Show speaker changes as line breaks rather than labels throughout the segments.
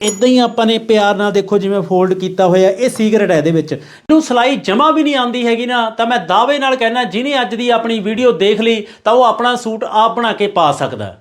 ਇਦਾਂ ਹੀ ਆਪਾਂ ਨੇ ਪਿਆਰ ਨਾਲ ਦੇਖੋ ਜਿਵੇਂ ਫੋਲਡ ਕੀਤਾ ਹੋਇਆ ਇਹ ਸੀਕ੍ਰੇਟ ਹੈ ਇਹਦੇ ਵਿੱਚ। ਇਹਨੂੰ ਸਲਾਈ ਜਮਾ ਵੀ ਨਹੀਂ ਆਉਂਦੀ ਹੈਗੀ ਨਾ, ਤਾਂ ਮੈਂ ਦਾਅਵੇ ਨਾਲ ਕਹਿਣਾ ਜਿਹਨੇ ਅੱਜ ਦੀ ਆਪਣੀ ਵੀਡੀਓ ਦੇਖ ਲਈ, ਤਾਂ ਉਹ ਆਪਣਾ ਸੂਟ ਆਪ ਬਣਾ ਕੇ ਪਾ ਸਕਦਾ।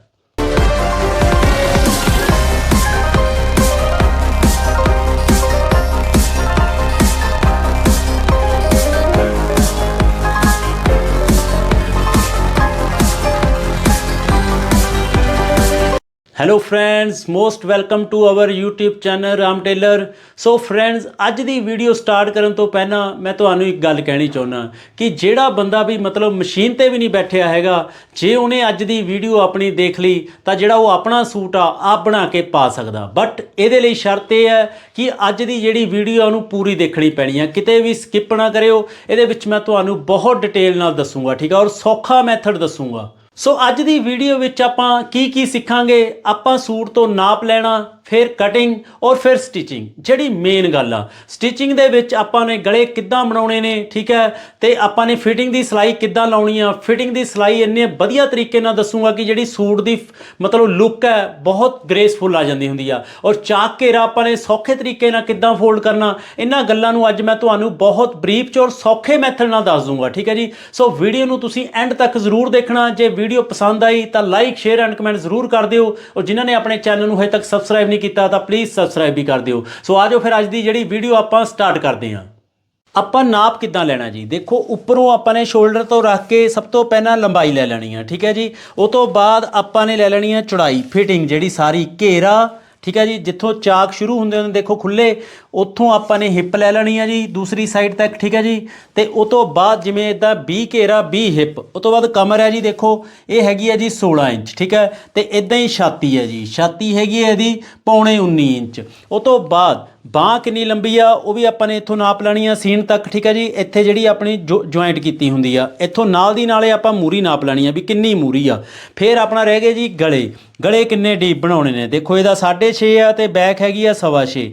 Hello friends most welcome to our YouTube channel Ram tailor so friends ਅੱਜ ਦੀ ਵੀਡੀਓ ਸਟਾਰਟ ਕਰਨ ਤੋਂ ਪਹਿਲਾਂ ਮੈਂ ਤੁਹਾਨੂੰ ਇੱਕ ਗੱਲ ਕਹਿਣੀ ਚਾਹੁੰਦਾ ਕਿ ਜਿਹੜਾ ਬੰਦਾ ਵੀ ਮਤਲਬ ਮਸ਼ੀਨ ਤੇ ਵੀ ਨਹੀਂ ਬੈਠਿਆ ਹੈਗਾ, ਜੇ ਉਹਨੇ ਅੱਜ ਦੀ ਵੀਡੀਓ ਆਪਣੀ ਦੇਖ ਲਈ, ਤਾਂ ਜਿਹੜਾ ਉਹ ਆਪਣਾ ਸੂਟ ਆ, ਆਪ ਬਣਾ ਕੇ ਪਾ ਸਕਦਾ। ਬਟ ਇਹਦੇ ਲਈ ਸ਼ਰਤ ਇਹ ਹੈ ਕਿ ਅੱਜ ਦੀ ਜਿਹੜੀ ਵੀਡੀਓ ਉਹਨੂੰ ਪੂਰੀ ਦੇਖਣੀ ਪੈਣੀ ਹੈ ਕਿਤੇ ਵੀ ਸਕਿਪ ਨਾ ਕਰਿਓ। ਇਹਦੇ ਵਿੱਚ ਮੈਂ ਤੁਹਾਨੂੰ ਬਹੁਤ ਡਿਟੇਲ ਨਾਲ ਦੱਸੂਗਾ, ਠੀਕ ਹੈ ਔਰ ਸੌਖਾ ਮੈਥਡ ਦੱਸੂਗਾ। ਸੋ ਅੱਜ ਦੀ ਵੀਡੀਓ ਵਿੱਚ ਆਪਾਂ ਕੀ ਕੀ ਸਿੱਖਾਂਗੇ? ਆਪਾਂ ਸੂਟ ਤੋਂ ਨਾਪ ਲੈਣਾ ਫਿਰ ਕਟਿੰਗ ਔਰ ਫਿਰ ਸਟਿਚਿੰਗ ਜਿਹੜੀ ਮੇਨ ਗੱਲ ਆ। ਸਟਿਚਿੰਗ ਦੇ ਵਿੱਚ ਆਪਾਂ ਨੇ ਗਲੇ ਕਿੱਦਾਂ ਬਣਾਉਣੇ ਨੇ, ਠੀਕ ਹੈ? ਤੇ ਆਪਾਂ ਨੇ ਫਿਟਿੰਗ ਦੀ ਸਿਲਾਈ ਕਿੱਦਾਂ ਲਾਉਣੀ ਆ? ਫਿਟਿੰਗ ਦੀ ਸਿਲਾਈ ਇੰਨੇ ਵਧੀਆ ਤਰੀਕੇ ਨਾਲ ਦੱਸੂਗਾ ਕਿ ਜਿਹੜੀ ਸੂਟ ਦੀ ਮਤਲਬ ਲੁੱਕ ਹੈ, ਬਹੁਤ ਗ੍ਰੇਸਫੁਲ ਆ ਜਾਂਦੀ ਹੁੰਦੀ ਆ। ਔਰ ਚਾਕ ਘੇਰਾ ਆਪਾਂ ਨੇ ਸੌਖੇ ਤਰੀਕੇ ਨਾਲ ਕਿੱਦਾਂ ਫੋਲਡ ਕਰਨਾ, ਇਹਨਾਂ ਗੱਲਾਂ ਨੂੰ ਅੱਜ ਮੈਂ ਤੁਹਾਨੂੰ ਬਹੁਤ ਬਰੀਫ ਚ ਔਰ ਸੌਖੇ ਮੈਥਡ ਨਾਲ ਦੱਸ ਦੂੰਗਾ ਠੀਕ ਹੈ ਜੀ? ਸੋ ਵੀਡੀਓ ਨੂੰ ਤੁਸੀਂ ਐਂਡ ਤੱਕ ਜ਼ਰੂਰ ਦੇਖਣਾ, ਜੇ ਵੀਡੀਓ ਪਸੰਦ ਆਈ ਤਾਂ ਲਾਈਕ ਸ਼ੇਅਰ ਐਂਡ ਕਮੈਂਟ ਜ਼ਰੂਰ ਕਰ ਦਿਓ। ਔਰ ਜਿਨ੍ਹਾਂ ਨੇ ਆਪਣੇ ਚੈਨਲ ਨੂੰ ਹਜੇ ਤੱਕ ਸਬਸਕ੍ਰਾਈਬ ਨਹੀਂ ਕੀਤਾ ਤਾਂ ਪਲੀਜ਼ ਸਬਸਕ੍ਰਾਈਬ ਵੀ ਕਰ ਦਿਓ। ਸੋ ਆਜੋ ਫਿਰ ਅੱਜ ਦੀ ਜਿਹੜੀ ਵੀਡੀਓ ਆਪਾਂ ਸਟਾਰਟ ਕਰਦੇ ਹਾਂ। ਆਪਾਂ ਨਾਪ ਕਿੱਦਾਂ ਲੈਣਾ ਜੀ? ਦੇਖੋ, ਉੱਪਰੋਂ ਆਪਾਂ ਨੇ ਸ਼ੋਲਡਰ ਤੋਂ ਰੱਖ ਕੇ ਸਭ ਤੋਂ ਪਹਿਲਾਂ ਲੰਬਾਈ ਲੈ ਲੈਣੀ ਹੈ ਠੀਕ ਹੈ ਜੀ? ਉਹ ਤੋਂ ਬਾਅਦ ਆਪਾਂ ਨੇ ਲੈ ਲੈਣੀ ਹੈ ਚੌੜਾਈ ਫਿਟਿੰਗ ਜਿਹੜੀ ਸਾਰੀ ਘੇਰਾ ਠੀਕ ਹੈ ਜੀ, ਜਿੱਥੋਂ ਚਾਕ ਸ਼ੁਰੂ ਹੁੰਦੇ ਹੁੰਦੇ ਦੇਖੋ ਖੁੱਲੇ ਉੱਥੋਂ ਆਪਾਂ ਨੇ ਹਿੱਪ ਲੈ ਲੈਣੀ ਆ ਜੀ, ਦੂਸਰੀ ਸਾਈਡ ਤੱਕ, ਠੀਕ ਹੈ ਜੀ। ਤੇ ਉਹ ਤੋਂ ਬਾਅਦ ਜਿਵੇਂ ਇਦਾਂ 20 ਘੇਰਾ 20 ਹਿੱਪ, ਉਹ ਤੋਂ ਬਾਅਦ ਕਮਰ ਹੈ ਜੀ, ਦੇਖੋ, ਇਹ ਹੈਗੀ ਹੈ ਜੀ 16 ਇੰਚ, ਠੀਕ ਹੈ। ਤੇ ਇਦਾਂ ਹੀ ਛਾਤੀ ਹੈ ਜੀ, ਛਾਤੀ ਹੈਗੀ ਹੈ ਇਹਦੀ ਪੌਣੇ 19 ਇੰਚ। ਉਹ ਤੋਂ ਬਾਅਦ ਬਾਹ ਕਿੰਨੀ ਲੰਬੀ ਆ, ਉਹ ਵੀ ਆਪਾਂ ਨੇ ਇੱਥੋਂ ਨਾਪ ਲੈਣੀ ਆ, ਸੀਨ ਤੱਕ, ਠੀਕ ਹੈ ਜੀ? ਇੱਥੇ ਜਿਹੜੀ ਆਪਣੀ ਜੁਆਇੰਟ ਕੀਤੀ ਹੁੰਦੀ ਆ, ਇੱਥੋਂ ਨਾਲ ਦੀ ਨਾਲੇ ਆਪਾਂ ਮੂਰੀ ਨਾਪ ਲੈਣੀ ਆ ਵੀ ਕਿੰਨੀ ਮੂਰੀ ਆ। ਫਿਰ ਆਪਣਾ ਰਹਿ ਗਏ ਜੀ ਗਲੇ। ਗਲੇ ਕਿੰਨੇ ਡੀਪ ਬਣਾਉਣੇ ਨੇ? ਦੇਖੋ, ਇਹਦਾ 6.5 ਆ ਤੇ ਬੈਕ ਹੈਗੀ ਆ 6.5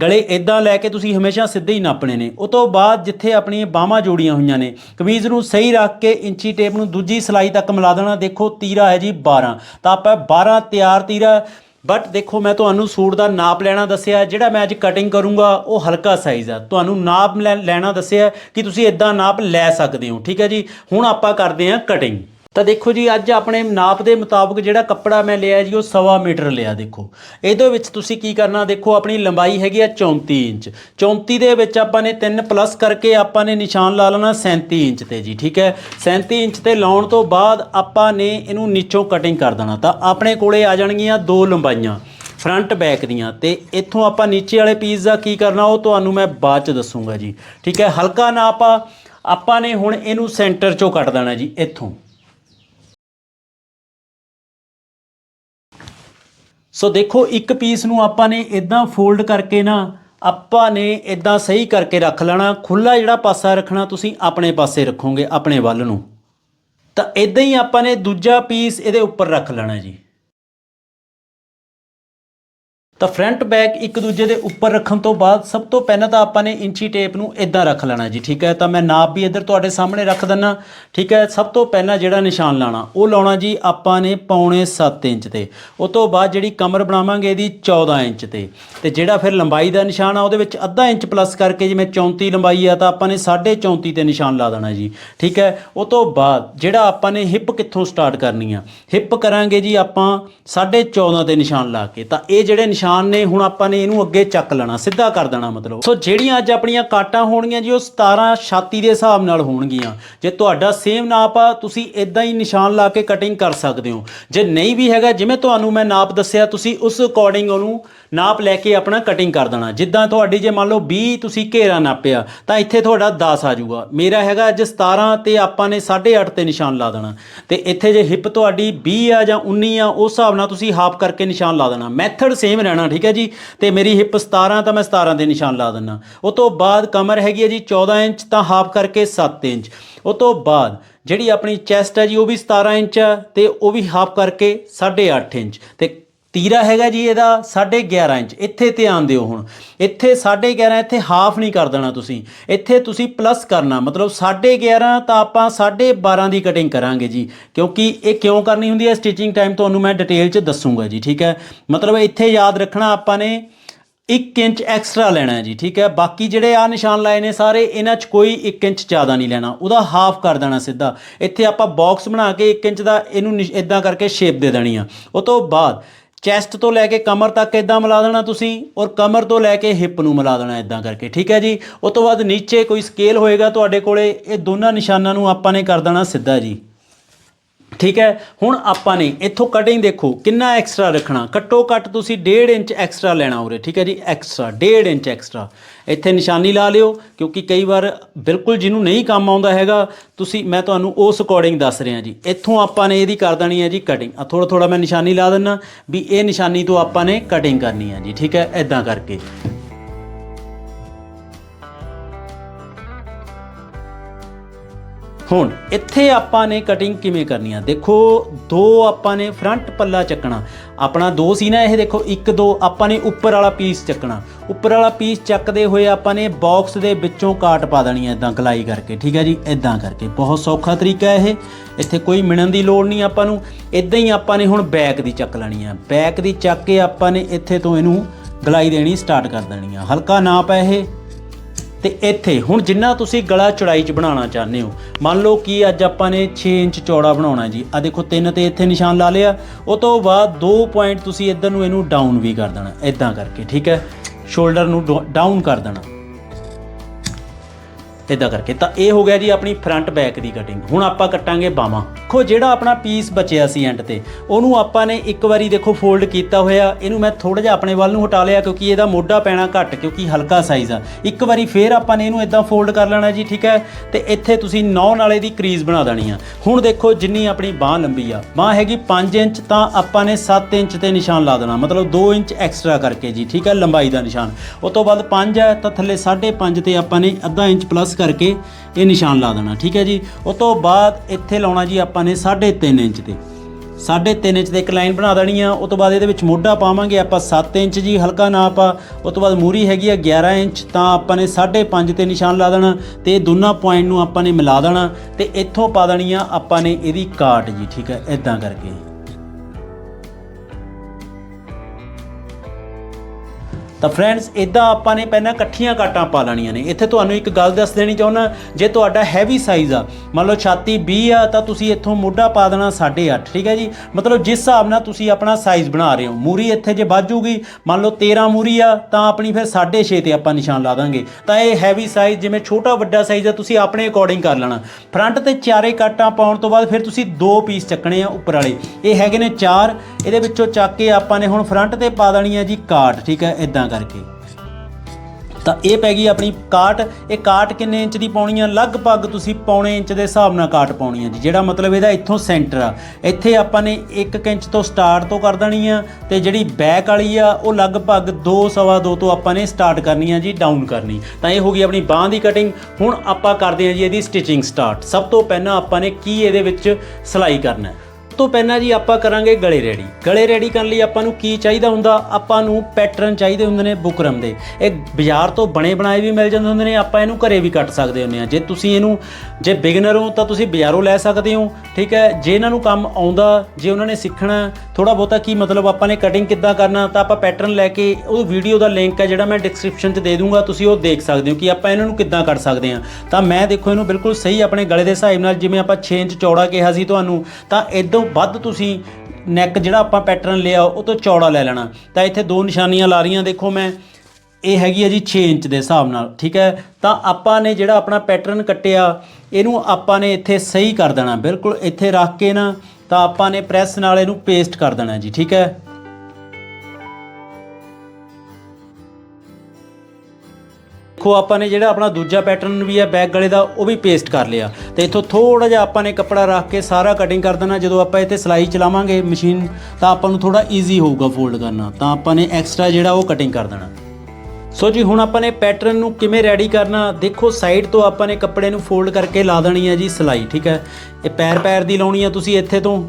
ਗਲੇ ਇਦਾਂ ਲੈ ਕੇ ਤੁਸੀਂ ਹਮੇਸ਼ਾ ਸਿੱਧੇ ਹੀ ਨਾਪਣੇ ਨੇ। ਉਹ ਤੋਂ ਬਾਅਦ ਜਿੱਥੇ ਆਪਣੀਆਂ ਬਾਹਾਂ ਜੋੜੀਆਂ ਹੋਈਆਂ ਨੇ, ਕਮੀਜ਼ ਨੂੰ ਸਹੀ ਰੱਖ ਕੇ ਇੰਚੀ ਟੇਪ ਨੂੰ ਦੂਜੀ ਸਲਾਈ ਤੱਕ ਮਿਲਾ ਦੇਣਾ। ਦੇਖੋ, ਤੀਰਾ ਹੈ ਜੀ 12 ਤਾਂ ਆਪਾਂ 12 ਤਿਆਰ ਤੀਰਾ ਬਟ ਦੇਖੋ, ਮੈਂ ਤੁਹਾਨੂੰ ਸੂਟ ਦਾ ਨਾਪ ਲੈਣਾ ਦੱਸਿਆ, ਜਿਹੜਾ ਮੈਂ ਅੱਜ ਕਟਿੰਗ ਕਰੂੰਗਾ, ਉਹ ਹਲਕਾ ਸਾਈਜ਼ ਆ। ਤੁਹਾਨੂੰ ਨਾਪ ਲੈ- ਲੈਣਾ ਦੱਸਿਆ ਕਿ ਤੁਸੀਂ ਇਦਾਂ ਨਾਪ ਲੈ ਸਕਦੇ ਹੋ, ਠੀਕ ਹੈ ਜੀ? ਹੁਣ ਆਪਾਂ ਕਰਦੇ ਹਾਂ ਕਟਿੰਗ ਤਾਂ ਦੇਖੋ ਜੀ, ਅੱਜ ਆਪਣੇ ਨਾਪ ਦੇ ਮੁਤਾਬਕ ਜਿਹੜਾ ਕੱਪੜਾ ਮੈਂ ਲਿਆ ਜੀ, ਉਹ ਸਵਾ ਮੀਟਰ ਲਿਆ ਦੇਖੋ। ਇਹਦੇ ਵਿੱਚ ਤੁਸੀਂ ਕੀ ਕਰਨਾ, ਦੇਖੋ ਆਪਣੀ ਲੰਬਾਈ ਹੈਗੀ ਆ 34 ਇੰਚ। 34 ਦੇ ਵਿੱਚ ਆਪਾਂ ਨੇ 3 ਪਲੱਸ ਕਰਕੇ ਆਪਾਂ ਨੇ ਨਿਸ਼ਾਨ ਲਾ ਲੈਣਾ 37 ਇੰਚ ਤੇ ਜੀ, ਠੀਕ ਹੈ? 37 ਇੰਚ ਤੇ ਲਾਉਣ ਤੋਂ ਬਾਅਦ ਆਪਾਂ ਨੇ ਇਹਨੂੰ ਨੀਚੋਂ ਕਟਿੰਗ ਕਰ ਦੇਣਾ। ਤਾਂ ਆਪਣੇ ਕੋਲੇ ਆ ਜਾਣਗੀਆਂ ਦੋ ਲੰਬਾਈਆਂ ਫਰੰਟ ਬੈਕ ਦੀਆਂ। ਤੇ ਇੱਥੋਂ ਆਪਾਂ ਨੀਚੇ ਵਾਲੇ ਪੀਸ ਦਾ ਕੀ ਕਰਨਾ, ਉਹ ਤੁਹਾਨੂੰ ਮੈਂ ਬਾਅਦ ਚ ਦੱਸੂਗਾ ਜੀ, ਠੀਕ ਹੈ? ਹਲਕਾ ਨਾਪ ਆ, ਆਪਾਂ ਨੇ ਹੁਣ ਇਹਨੂੰ ਸੈਂਟਰ ਚੋਂ ਕੱਟ ਦੇਣਾ ਜੀ, ਇੱਥੋਂ। ਸੋ ਦੇਖੋ, ਇੱਕ ਪੀਸ ਨੂੰ ਆਪਾਂ ਨੇ ਇਦਾਂ ਫੋਲਡ ਕਰਕੇ ਨਾ, ਆਪਾਂ ਨੇ ਇਦਾਂ ਸਹੀ ਕਰਕੇ ਰੱਖ ਲੈਣਾ। ਖੁੱਲਾ ਜਿਹੜਾ ਪਾਸਾ ਰੱਖਣਾ, ਤੁਸੀਂ ਆਪਣੇ ਪਾਸੇ ਰੱਖੋਗੇ, ਆਪਣੇ ਵੱਲ ਨੂੰ। ਤਾਂ ਇਦਾਂ ਹੀ ਆਪਾਂ ਨੇ ਦੂਜਾ ਪੀਸ ਇਹਦੇ ਉੱਪਰ ਰੱਖ ਲੈਣਾ ਜੀ। ਤਾਂ ਫਰੰਟ ਬੈਕ ਇੱਕ ਦੂਜੇ ਦੇ ਉੱਪਰ ਰੱਖਣ ਤੋਂ ਬਾਅਦ ਸਭ ਤੋਂ ਪਹਿਲਾਂ ਤਾਂ ਆਪਾਂ ਨੇ ਇੰਚੀ ਟੇਪ ਨੂੰ ਇਦਾਂ ਰੱਖ ਲੈਣਾ ਜੀ, ਠੀਕ ਹੈ? ਤਾਂ ਮੈਂ ਨਾਪ ਵੀ ਇੱਧਰ ਤੁਹਾਡੇ ਸਾਹਮਣੇ ਰੱਖ ਦਿੰਨਾ, ਠੀਕ ਹੈ? ਸਭ ਤੋਂ ਪਹਿਲਾਂ ਜਿਹੜਾ ਨਿਸ਼ਾਨ ਲਾਣਾ ਉਹ ਲਾਉਣਾ ਜੀ ਆਪਾਂ ਨੇ ਪੌਣੇ 7 ਇੰਚ ਤੇ। ਉਹ ਤੋਂ ਬਾਅਦ ਜਿਹੜੀ ਕਮਰ ਬਣਾਵਾਂਗੇ ਇਹਦੀ 14 ਇੰਚ ਤੇ। ਤੇ ਜਿਹੜਾ ਫਿਰ ਲੰਬਾਈ ਦਾ ਨਿਸ਼ਾਨ ਆ, ਉਹਦੇ ਵਿੱਚ ਅੱਧਾ ਇੰਚ ਪਲੱਸ ਕਰਕੇ ਜਿਵੇਂ 34 ਲੰਬਾਈ ਆ, ਤਾਂ ਆਪਾਂ ਨੇ 34.5 ਤੇ ਨਿਸ਼ਾਨ ਲਾ ਦੇਣਾ ਜੀ, ਠੀਕ ਹੈ? ਉਹ ਤੋਂ ਬਾਅਦ ਜਿਹੜਾ ਆਪਾਂ ਨੇ ਹਿੱਪ ਕਿੱਥੋਂ ਸਟਾਰਟ ਕਰਨੀ ਆ ਹਿੱਪ ਕਰਾਂਗੇ ਜੀ ਆਪਾਂ 14.5 ਤੇ ਨਿਸ਼ਾਨ ਲਾ ਕੇ। ਤਾਂ ਇਹ ਜਿਹੜੇ ਨਿਸ਼ਾਨ ਨਿਸ਼ਾਨ ਨੇ, ਹੁਣ ਆਪਾਂ ਨੇ ਇਹਨੂੰ ਅੱਗੇ ਚੱਕ ਲੈਣਾ, ਸਿੱਧਾ ਕਰ ਦੇਣਾ ਮਤਲਬ। ਸੋ ਜਿਹੜੀਆਂ ਅੱਜ ਆਪਣੀਆਂ ਕਾਟਾਂ ਹੋਣਗੀਆਂ ਜੀ, ਉਹ 17 ਛਾਤੀ ਦੇ ਹਿਸਾਬ ਨਾਲ ਹੋਣਗੀਆਂ। ਜੇ ਤੁਹਾਡਾ ਸੇਮ ਨਾਪ ਆ, ਤੁਸੀਂ ਇਦਾਂ ਹੀ ਨਿਸ਼ਾਨ ਲਾ ਕੇ ਕਟਿੰਗ ਕਰ ਸਕਦੇ ਹੋ। ਜੇ ਨਹੀਂ ਵੀ ਹੈਗਾ, ਜਿਵੇਂ ਤੁਹਾਨੂੰ ਮੈਂ ਨਾਪ ਦੱਸਿਆ, ਤੁਸੀਂ ਉਸ ਅਕੋਰਡਿੰਗ ਉਹਨੂੰ ਨਾਪ ਲੈ ਕੇ ਆਪਣਾ ਕਟਿੰਗ ਕਰ ਦੇਣਾ। ਜਿੱਦਾਂ ਤੁਹਾਡੀ ਜੇ ਮੰਨ ਲਓ 20 ਤੁਸੀਂ ਘੇਰਾ ਨਾਪਿਆ, ਤਾਂ ਇੱਥੇ ਤੁਹਾਡਾ 10 ਆ ਜਾਊਗਾ। ਮੇਰਾ ਹੈਗਾ ਅੱਜ 17 ਤੇ ਆਪਾਂ ਨੇ 8.5 ਤੇ ਨਿਸ਼ਾਨ ਲਾ ਦੇਣਾ। ਤੇ ਇੱਥੇ ਜੇ ਹਿੱਪ ਤੁਹਾਡੀ 20 ਆ ਜਾਂ 19 ਆ, ਉਸ ਹਿਸਾਬ ਨਾਲ ਤੁਸੀਂ ਹਾਫ ਕਰਕੇ ਨਿਸ਼ਾਨ ਲਾ ਦੇਣਾ। ਮੈਥਡ ਸੇਮ ਰਹਿਣਾ। ਠੀਕ ਹੈ ਜੀ? ਤੇ ਮੇਰੀ ਹਿੱਪ 17 ਤਾਂ ਮੈਂ 17 ਦੇ ਨਿਸ਼ਾਨ ਲਾ ਦਿੰਨਾ। ਉਹ ਤੋਂ ਬਾਅਦ ਕਮਰ ਹੈਗੀ ਹੈ ਜੀ 14 ਇੰਚ, ਤਾਂ ਹਾਫ ਕਰਕੇ 7 ਇੰਚ। ਉਹ ਤੋਂ ਬਾਅਦ ਜਿਹੜੀ ਆਪਣੀ ਚੈਸਟ ਹੈ ਜੀ, ਉਹ ਵੀ 17 ਇੰਚ ਆ ਤੇ ਉਹ ਵੀ ਹਾਫ ਕਰਕੇ 8.5 ਇੰਚ। ਤੇ ਤੀਰਾ ਹੈਗਾ ਜੀ ਇਹਦਾ 11.5 ਇੰਚ। ਇੱਥੇ ਧਿਆਨ ਦਿਓ ਹੁਣ। ਇੱਥੇ 11.5 ਇੱਥੇ ਹਾਫ ਨਹੀਂ ਕਰ ਦੇਣਾ ਤੁਸੀਂ। ਇੱਥੇ ਤੁਸੀਂ ਪਲੱਸ ਕਰਨਾ। ਮਤਲਬ 11.5 ਤਾਂ ਆਪਾਂ 12.5 ਦੀ ਕਟਿੰਗ ਕਰਾਂਗੇ ਜੀ। ਕਿਉਂਕਿ ਇਹ ਕਿਉਂ ਕਰਨੀ ਹੁੰਦੀ ਹੈ? ਸਟਿਚਿੰਗ ਟਾਈਮ ਤੁਹਾਨੂੰ ਮੈਂ ਡਿਟੇਲ 'ਚ ਦੱਸੂਗਾ ਜੀ, ਠੀਕ ਹੈ? ਮਤਲਬ ਇੱਥੇ ਯਾਦ ਰੱਖਣਾ ਆਪਾਂ ਨੇ 1 ਇੰਚ ਐਕਸਟਰਾ ਲੈਣਾ ਜੀ, ਠੀਕ ਹੈ? ਬਾਕੀ ਜਿਹੜੇ ਆ ਨਿਸ਼ਾਨ ਲਾਏ ਨੇ ਸਾਰੇ, ਇਹਨਾਂ 'ਚ ਕੋਈ 1 ਇੰਚ ਜ਼ਿਆਦਾ ਨਹੀਂ ਲੈਣਾ। ਉਹਦਾ ਹਾਫ ਕਰ ਦੇਣਾ ਸਿੱਧਾ। ਇੱਥੇ ਆਪਾਂ ਬਾਕਸ ਬਣਾ ਕੇ 1 ਇੰਚ ਦਾ ਇਹਨੂੰ ਇਦਾਂ ਕਰਕੇ ਸ਼ੇਪ ਦੇ ਦੇਣੀ ਆ। ਉਹ ਤੋਂ ਬਾਅਦ ਚੈਸਟ ਤੋਂ ਲੈ ਕੇ ਕਮਰ ਤੱਕ ਇਦਾਂ ਮਿਲਾ ਦੇਣਾ ਤੁਸੀਂ ਔਰ ਕਮਰ ਤੋਂ ਲੈ ਕੇ ਹਿਪ ਨੂੰ ਮਿਲਾ ਦੇਣਾ ਇਦਾਂ ਕਰਕੇ, ਠੀਕ ਹੈ ਜੀ? ਉਸ ਤੋਂ ਬਾਅਦ ਨੀਚੇ ਕੋਈ ਸਕੇਲ ਹੋਏਗਾ ਤੁਹਾਡੇ ਕੋਲੇ, ਇਹ ਦੋਨਾਂ ਨਿਸ਼ਾਨਾਂ ਨੂੰ ਆਪਾਂ ਨੇ ਕਰ ਦੇਣਾ ਸਿੱਧਾ ਜੀ। ਠੀਕ ਹੈ? ਹੁਣ ਆਪਾਂ ਨੇ ਇੱਥੋਂ ਕਟਿੰਗ ਦੇਖੋ, ਕਿੰਨਾ ਐਕਸਟਰਾ ਰੱਖਣਾ। ਘੱਟੋ ਘੱਟ ਤੁਸੀਂ 1.5 ਇੰਚ ਐਕਸਟਰਾ ਲੈਣਾ ਉਰੇ, ਠੀਕ ਹੈ ਜੀ? ਐਕਸਟਰਾ 1.5 ਇੰਚ ਐਕਸਟਰਾ ਇੱਥੇ ਨਿਸ਼ਾਨੀ ਲਾ ਲਿਓ, ਕਿਉਂਕਿ ਕਈ ਵਾਰ ਬਿਲਕੁਲ ਜਿਹਨੂੰ ਨਹੀਂ ਕੰਮ ਆਉਂਦਾ ਹੈਗਾ, ਤੁਸੀਂ, ਮੈਂ ਤੁਹਾਨੂੰ ਉਸ ਅਕੋਰਡਿੰਗ ਦੱਸ ਰਿਹਾ ਜੀ। ਇੱਥੋਂ ਆਪਾਂ ਨੇ ਇਹਦੀ ਕਰ ਦੇਣੀ ਹੈ ਜੀ ਕਟਿੰਗ ਆ ਥੋੜਾ ਥੋੜਾ ਮੈਂ ਨਿਸ਼ਾਨੀ ਲਾ ਦਿੰਨਾ ਵੀ ਇਹ ਨਿਸ਼ਾਨੀ ਤੋਂ ਆਪਾਂ ਨੇ ਕਟਿੰਗ ਕਰਨੀ ਹੈ ਜੀ, ਠੀਕ ਹੈ? ਐਦਾਂ ਕਰਕੇ। ਹੁਣ ਇੱਥੇ ਆਪਾਂ ਨੇ ਕਟਿੰਗ ਕਿਵੇਂ ਕਰਨੀ ਆ? ਦੇਖੋ, ਦੋ ਆਪਾਂ ਨੇ ਫਰੰਟ ਪੱਲਾ ਚੱਕਣਾ। ਆਪਣਾ ਦੋ ਸੀ ਨਾ ਇਹ, ਦੇਖੋ, ਇੱਕ, ਦੋ, ਆਪਾਂ ਨੇ ਉੱਪਰ ਵਾਲਾ ਪੀਸ ਚੱਕਣਾ। ਉੱਪਰ ਵਾਲਾ ਪੀਸ ਚੱਕਦੇ ਹੋਏ ਆਪਾਂ ਨੇ ਬਾਕਸ ਦੇ ਵਿੱਚੋਂ ਕਾਟ ਪਾ ਦੇਣੀ ਹੈ ਇਦਾਂ ਗਲਾਈ ਕਰਕੇ, ਠੀਕ ਹੈ ਜੀ? ਇਦਾਂ ਕਰਕੇ। ਬਹੁਤ ਸੌਖਾ ਤਰੀਕਾ ਇਹ। ਇੱਥੇ ਕੋਈ ਮਿਣਨ ਦੀ ਲੋੜ ਨਹੀਂ ਆਪਾਂ ਨੂੰ। ਇਦਾਂ ਹੀ ਆਪਾਂ ਨੇ ਹੁਣ ਬੈਕ ਦੀ ਚੱਕ ਲੈਣੀ ਆ। ਬੈਕ ਦੀ ਚੱਕ ਕੇ ਆਪਾਂ ਨੇ ਇੱਥੇ ਤੋਂ ਇਹਨੂੰ ਗਲਾਈ ਦੇਣੀ ਸਟਾਰਟ ਕਰ ਦੇਣੀ ਆ। ਹਲਕਾ ਨਾਪ ਹੈ ਇਹ। ਤੇ ਇੱਥੇ ਹੁਣ ਜਿੰਨਾ ਤੁਸੀਂ ਗਲਾ ਚੌੜਾਈ ਚ ਬਣਾਉਣਾ ਚਾਹੁੰਦੇ ਹੋ, ਮੰਨ ਲਓ ਕਿ ਅੱਜ ਆਪਾਂ ਨੇ 6 ਇੰਚ ਚੌੜਾ ਬਣਾਉਣਾ ਜੀ ਆ ਦੇਖੋ ਤਿੰਨ ਤੇ ਇੱਥੇ ਨਿਸ਼ਾਨ ਲਾ ਲਿਆ, ਉਹ ਤੋਂ ਬਾਅਦ 2 ਪੁਆਇੰਟ ਤੁਸੀਂ ਇੱਧਰ ਨੂੰ ਇਹਨੂੰ ਡਾਊਨ ਵੀ ਕਰ ਦੇਣਾ ਇਦਾਂ ਕਰਕੇ, ਠੀਕ ਹੈ? ਸ਼ੋਲਡਰ ਨੂੰ ਡਾਊਨ ਕਰ ਦੇਣਾ। ਇਦਾਂ ਕਰਕੇ। ਤਾਂ ਇਹ ਹੋ ਗਿਆ ਜੀ ਆਪਣੀ ਫਰੰਟ ਬੈਕ ਦੀ ਕਟਿੰਗ ਹੁਣ ਆਪਾਂ ਕੱਟਾਂਗੇ ਬਾਹਾਂ। ਦੇਖੋ, ਜਿਹੜਾ ਆਪਣਾ ਪੀਸ ਬਚਿਆ ਸੀ ਐਂਡ ਤੇ, ਉਹਨੂੰ ਆਪਾਂ ਨੇ ਇੱਕ ਵਾਰੀ ਦੇਖੋ ਫੋਲਡ ਕੀਤਾ ਹੋਇਆ। ਇਹਨੂੰ ਮੈਂ ਥੋੜਾ ਜਿਹਾ ਆਪਣੇ ਵੱਲ ਨੂੰ ਹਟਾ ਲਿਆ, ਕਿਉਂਕਿ ਇਹਦਾ ਮੋਢਾ ਪੈਣਾ ਘੱਟ, ਕਿਉਂਕਿ ਹਲਕਾ ਸਾਈਜ਼ ਆ। ਇੱਕ ਵਾਰੀ ਫੇਰ ਆਪਾਂ ਨੇ ਇਹਨੂੰ ਇਦਾਂ ਫੋਲਡ ਕਰ ਲੈਣਾ ਜੀ, ਠੀਕ ਹੈ? ਤੇ ਇੱਥੇ ਤੁਸੀਂ 9 ਨਾਲੇ ਦੀ ਕਰੀਜ਼ ਬਣਾ ਦੇਣੀ ਆ। ਹੁਣ ਦੇਖੋ ਜਿੰਨੀ ਆਪਣੀ ਬਾਹ ਲੰਬੀ ਆ। ਬਾਹ ਹੈਗੀ 5 ਇੰਚ, ਤਾਂ ਆਪਾਂ ਨੇ 7 ਇੰਚ ਤੇ ਨਿਸ਼ਾਨ ਲਾ ਦੇਣਾ। ਮਤਲਬ 2 ਇੰਚ ਐਕਸਟਰਾ ਕਰਕੇ ਜੀ, ਠੀਕ ਹੈ? ਲੰਬਾਈ ਦਾ ਨਿਸ਼ਾਨ। ਉਸ ਤੋਂ ਬਾਅਦ 5 ਹੈ ਤਾਂ ਥੱਲੇ 5.5 ਤੇ ਆਪਾਂ ਨੇ ਅੱਧਾ ਇੰਚ ਪਲੱਸ ਕਰਕੇ ਇਹ ਨਿਸ਼ਾਨ ਲਾ ਦੇਣਾ, ਠੀਕ ਹੈ ਜੀ? ਉਸ ਤੋਂ ਬਾਅਦ ਇੱਥੇ ਲਾਉਣਾ ਜੀ ਆਪਾਂ ਨੇ 3.5 ਇੰਚ ਤੇ। 3.5 ਇੰਚ ਤੇ ਇੱਕ ਲਾਈਨ ਬਣਾ ਦੇਣੀ ਆ ਉਸ ਤੋਂ ਬਾਅਦ ਇਹਦੇ ਵਿੱਚ ਮੋਢਾ ਪਾਵਾਂਗੇ ਆਪਾਂ 7 ਇੰਚ ਜੀ, ਹਲਕਾ ਨਾਪ ਆ। ਉਸ ਤੋਂ ਬਾਅਦ ਮੂਰੀ ਹੈਗੀ ਆ 11 ਇੰਚ, ਤਾਂ ਆਪਾਂ ਨੇ 5.5 ਤੇ ਨਿਸ਼ਾਨ ਲਾ ਦੇਣਾ ਤੇ ਇਹ ਦੋਨਾਂ ਪੁਆਇੰਟ ਨੂੰ ਆਪਾਂ ਨੇ ਮਿਲਾ ਦੇਣਾ ਤੇ ਇੱਥੋਂ ਪਾ ਦੇਣੀ ਆ ਆਪਾਂ ਨੇ ਇਹਦੀ ਕਾਟ ਜੀ, ਠੀਕ ਹੈ? ਇਦਾਂ ਕਰਕੇ। ਤਾਂ ਫਰੈਂਡਸ ਇਦਾਂ ਆਪਾਂ ਨੇ ਪਹਿਲਾਂ ਇਕੱਠੀਆਂ ਕਾਟਾਂ ਪਾ ਲੈਣੀਆਂ ਨੇ। ਇੱਥੇ ਤੁਹਾਨੂੰ ਇੱਕ ਗੱਲ ਦੱਸ ਦੇਣੀ ਚਾਹੁੰਦਾ, ਜੇ ਤੁਹਾਡਾ ਹੈਵੀ ਸਾਈਜ਼ ਆ, ਮੰਨ ਲਓ ਛਾਤੀ 20 ਆ, ਤਾਂ ਤੁਸੀਂ ਇੱਥੋਂ ਮੋਢਾ ਪਾ ਦੇਣਾ 8.5 ਠੀਕ ਹੈ ਜੀ? ਮਤਲਬ ਜਿਸ ਹਿਸਾਬ ਨਾਲ ਤੁਸੀਂ ਆਪਣਾ ਸਾਈਜ਼ ਬਣਾ ਰਹੇ ਹੋ। ਮੂਰੀ ਇੱਥੇ ਜੇ ਵੱਜੂਗੀ ਮੰਨ ਲਓ 13 ਮੂਰੀ ਆ, ਤਾਂ ਆਪਣੀ ਫਿਰ 6.5 ਤੇ ਆਪਾਂ ਨਿਸ਼ਾਨ ਲਾ ਦਾਂਗੇ। ਤਾਂ ਇਹ ਹੈਵੀ ਸਾਈਜ਼ ਜਿਵੇਂ ਛੋਟਾ ਵੱਡਾ ਸਾਈਜ਼ ਆ, ਤੁਸੀਂ ਆਪਣੇ ਅਕੋਰਡਿੰਗ ਕਰ ਲੈਣਾ। ਫਰੰਟ ਤੇ ਚਾਰੇ ਕਾਟਾਂ ਪਾਉਣ ਤੋਂ ਬਾਅਦ ਫਿਰ ਤੁਸੀਂ ਦੋ ਪੀਸ ਚੱਕਣੇ ਆ ਉੱਪਰ ਵਾਲੇ। ਇਹ ਹੈਗੇ ਨੇ ਚਾਰ, ਇਹਦੇ ਵਿੱਚੋਂ ਚੱਕ ਕੇ ਆਪਾਂ ਨੇ ਹੁਣ ਫਰੰਟ ਤੇ ਪਾ ਦੇਣੀ ਹੈ ਜੀ ਕਾਟ, ਠੀਕ ਹੈ? ਇਦਾਂ ਕਰਕੇ। ਤਾਂ ਇਹ ਪੈ ਗਈ ਆਪਣੀ ਕਾਟ। ਇਹ ਕਾਟ ਕਿੰਨੇ ਇੰਚ ਦੀ ਪਾਉਣੀ ਆ? ਲਗਭਗ ਤੁਸੀਂ ਪੌਣੇ ਇੰਚ ਦੇ ਹਿਸਾਬ ਨਾਲ ਕਾਟ ਪਾਉਣੀ ਆ ਜੀ। ਜਿਹੜਾ ਮਤਲਬ ਇਹਦਾ ਇੱਥੋਂ ਸੈਂਟਰ ਆ। ਇੱਥੇ ਆਪਾਂ ਨੇ 1 ਇੰਚ ਤੋਂ ਸਟਾਰਟ ਤੋਂ ਕਰ ਦੇਣੀ ਆ ਤੇ ਜਿਹੜੀ ਬੈਕ ਵਾਲੀ ਆ, ਉਹ ਲਗਭਗ 2 ਸਵਾ 2 ਤੋਂ ਆਪਾਂ ਨੇ ਸਟਾਰਟ ਕਰਨੀ ਆ ਜੀ, ਡਾਊਨ ਕਰਨੀ। ਤਾਂ ਇਹ ਹੋ ਗਈ ਆਪਣੀ ਬਾਹ ਦੀ ਕਟਿੰਗ ਹੁਣ ਆਪਾਂ ਕਰਦੇ ਆ ਜੀ ਇਹਦੀ ਸਟਿਚਿੰਗ ਸਟਾਰਟ ਸਭ ਤੋਂ ਪਹਿਲਾਂ ਆਪਾਂ ਨੇ ਕੀ ਇਹਦੇ ਵਿੱਚ ਸਿਲਾਈ ਕਰਨਾ ਹੈ? ਤੋਂ ਪਹਿਲਾਂ ਜੀ ਆਪਾਂ ਕਰਾਂਗੇ ਗਲੇ ਰੈਡੀ। ਗਲੇ ਰੈਡੀ ਕਰਨ ਲਈ ਆਪਾਂ ਨੂੰ ਕੀ ਚਾਹੀਦਾ ਹੁੰਦਾ? ਆਪਾਂ ਨੂੰ ਪੈਟਰਨ ਚਾਹੀਦੇ ਹੁੰਦੇ ਨੇ ਬੁਕਰਮ ਦੇ। ਇਹ ਬਾਜ਼ਾਰ ਤੋਂ ਬਣੇ ਬਣਾਏ ਵੀ ਮਿਲ ਜਾਂਦੇ ਹੁੰਦੇ ਨੇ, ਆਪਾਂ ਇਹਨੂੰ ਘਰੇ ਵੀ ਕੱਟ ਸਕਦੇ ਹੁੰਦੇ ਆ ਜੇ ਤੁਸੀਂ ਇਹਨੂੰ, ਜੇ ਬਿਗਨਰ ਹੋ ਤਾਂ ਤੁਸੀਂ ਬਾਜ਼ਾਰੋਂ ਲੈ ਸਕਦੇ ਹੋ, ਠੀਕ ਹੈ? ਜੇ ਇਹਨਾਂ ਨੂੰ ਕੰਮ ਆਉਂਦਾ, ਜੇ ਉਹਨਾਂ ਨੇ ਸਿੱਖਣਾ ਥੋੜਾ ਬਹੁਤਾ ਕੀ ਮਤਲਬ ਆਪਾਂ ਨੇ ਕਟਿੰਗ ਕਿੱਦਾਂ ਕਰਨਾ, ਤਾਂ ਆਪਾਂ ਪੈਟਰਨ ਲੈ ਕੇ ਉਹ ਵੀਡੀਓ ਦਾ ਲਿੰਕ ਹੈ ਜਿਹੜਾ ਮੈਂ ਡਿਸਕ੍ਰਿਪਸ਼ਨ 'ਚ ਦੇ ਦੂੰਗਾ, ਤੁਸੀਂ ਉਹ ਦੇਖ ਸਕਦੇ ਹੋ ਕਿ ਆਪਾਂ ਇਹਨਾਂ ਨੂੰ ਕਿੱਦਾਂ ਕੱਟ ਸਕਦੇ ਹਾਂ। ਤਾਂ ਮੈਂ ਦੇਖੋ ਇਹਨੂੰ ਬਿਲਕੁਲ ਸਹੀ ਆਪਣੇ ਗਲੇ ਦੇ ਹਿਸਾਬ ਨਾਲ ਜਿਵੇਂ ਆਪਾਂ 6 ਇੰਚ ਚੌੜਾ ਕਿਹਾ ਸੀ ਤੁਹਾਨੂੰ, ਤਾਂ ਇਦੋਂ ਵੱਧ ਤੁਸੀਂ ਨੈਕ ਜਿਹੜਾ ਆਪਾਂ ਪੈਟਰਨ ਲਿਆ, ਉਹ ਤੋਂ ਚੌੜਾ ਲੈ ਲੈਣਾ। ਤਾਂ ਇੱਥੇ ਦੋ ਨਿਸ਼ਾਨੀਆਂ ਲਾ ਰਹੀਆਂ, ਦੇਖੋ ਮੈਂ। ਇਹ ਹੈਗੀ ਹੈ ਜੀ 6 ਇੰਚ ਦੇ ਹਿਸਾਬ ਨਾਲ, ਠੀਕ ਹੈ? ਤਾਂ ਆਪਾਂ ਨੇ ਜਿਹੜਾ ਆਪਣਾ ਪੈਟਰਨ ਕੱਟਿਆ, ਇਹਨੂੰ ਆਪਾਂ ਨੇ ਇੱਥੇ ਸਹੀ ਕਰ ਦੇਣਾ, ਬਿਲਕੁਲ ਇੱਥੇ ਰੱਖ ਕੇ ਨਾ, ਤਾਂ ਆਪਾਂ ਨੇ ਪ੍ਰੈਸ ਨਾਲ ਇਹਨੂੰ ਪੇਸਟ ਕਰ ਦੇਣਾ ਜੀ, ਠੀਕ ਹੈ? ਦੇਖੋ ਆਪਾਂ ਨੇ ਜਿਹੜਾ ਆਪਣਾ ਦੂਜਾ ਪੈਟਰਨ ਵੀ ਹੈ ਬੈਕ ਗਲੇ ਦਾ, ਉਹ ਵੀ ਪੇਸਟ ਕਰ ਲਿਆ। ਤੇ ਇੱਥੋਂ ਥੋੜਾ ਜਿਹਾ ਆਪਾਂ ਨੇ ਕੱਪੜਾ ਰੱਖ ਕੇ ਸਾਰਾ ਕਟਿੰਗ ਕਰ ਦੇਣਾ। ਜਦੋਂ ਆਪਾਂ ਇੱਥੇ ਸਲਾਈ ਚਲਾਵਾਂਗੇ ਮਸ਼ੀਨ ਤਾਂ ਆਪਾਂ ਨੂੰ ਥੋੜਾ ਈਜ਼ੀ ਹੋਊਗਾ ਫੋਲਡ ਕਰਨਾ। ਤਾਂ ਆਪਾਂ ਨੇ ਐਕਸਟਰਾ ਜਿਹੜਾ, ਉਹ ਕਟਿੰਗ ਕਰ ਦੇਣਾ। ਸੋ ਜੀ, ਹੁਣ ਆਪਾਂ ਨੇ ਪੈਟਰਨ ਨੂੰ ਕਿਵੇਂ ਰੈਡੀ ਕਰਨਾ? ਦੇਖੋ ਸਾਈਡ ਤੋਂ ਆਪਾਂ ਨੇ ਕੱਪੜੇ ਨੂੰ ਫੋਲਡ ਕਰਕੇ ਲਾ ਦੇਣੀ ਹੈ ਜੀ ਸਲਾਈ, ਠੀਕ ਹੈ? ਇਹ ਪੈਰ ਪੈਰ ਦੀ ਲਾਉਣੀ ਹੈ ਤੁਸੀਂ ਇੱਥੇ ਤੋਂ।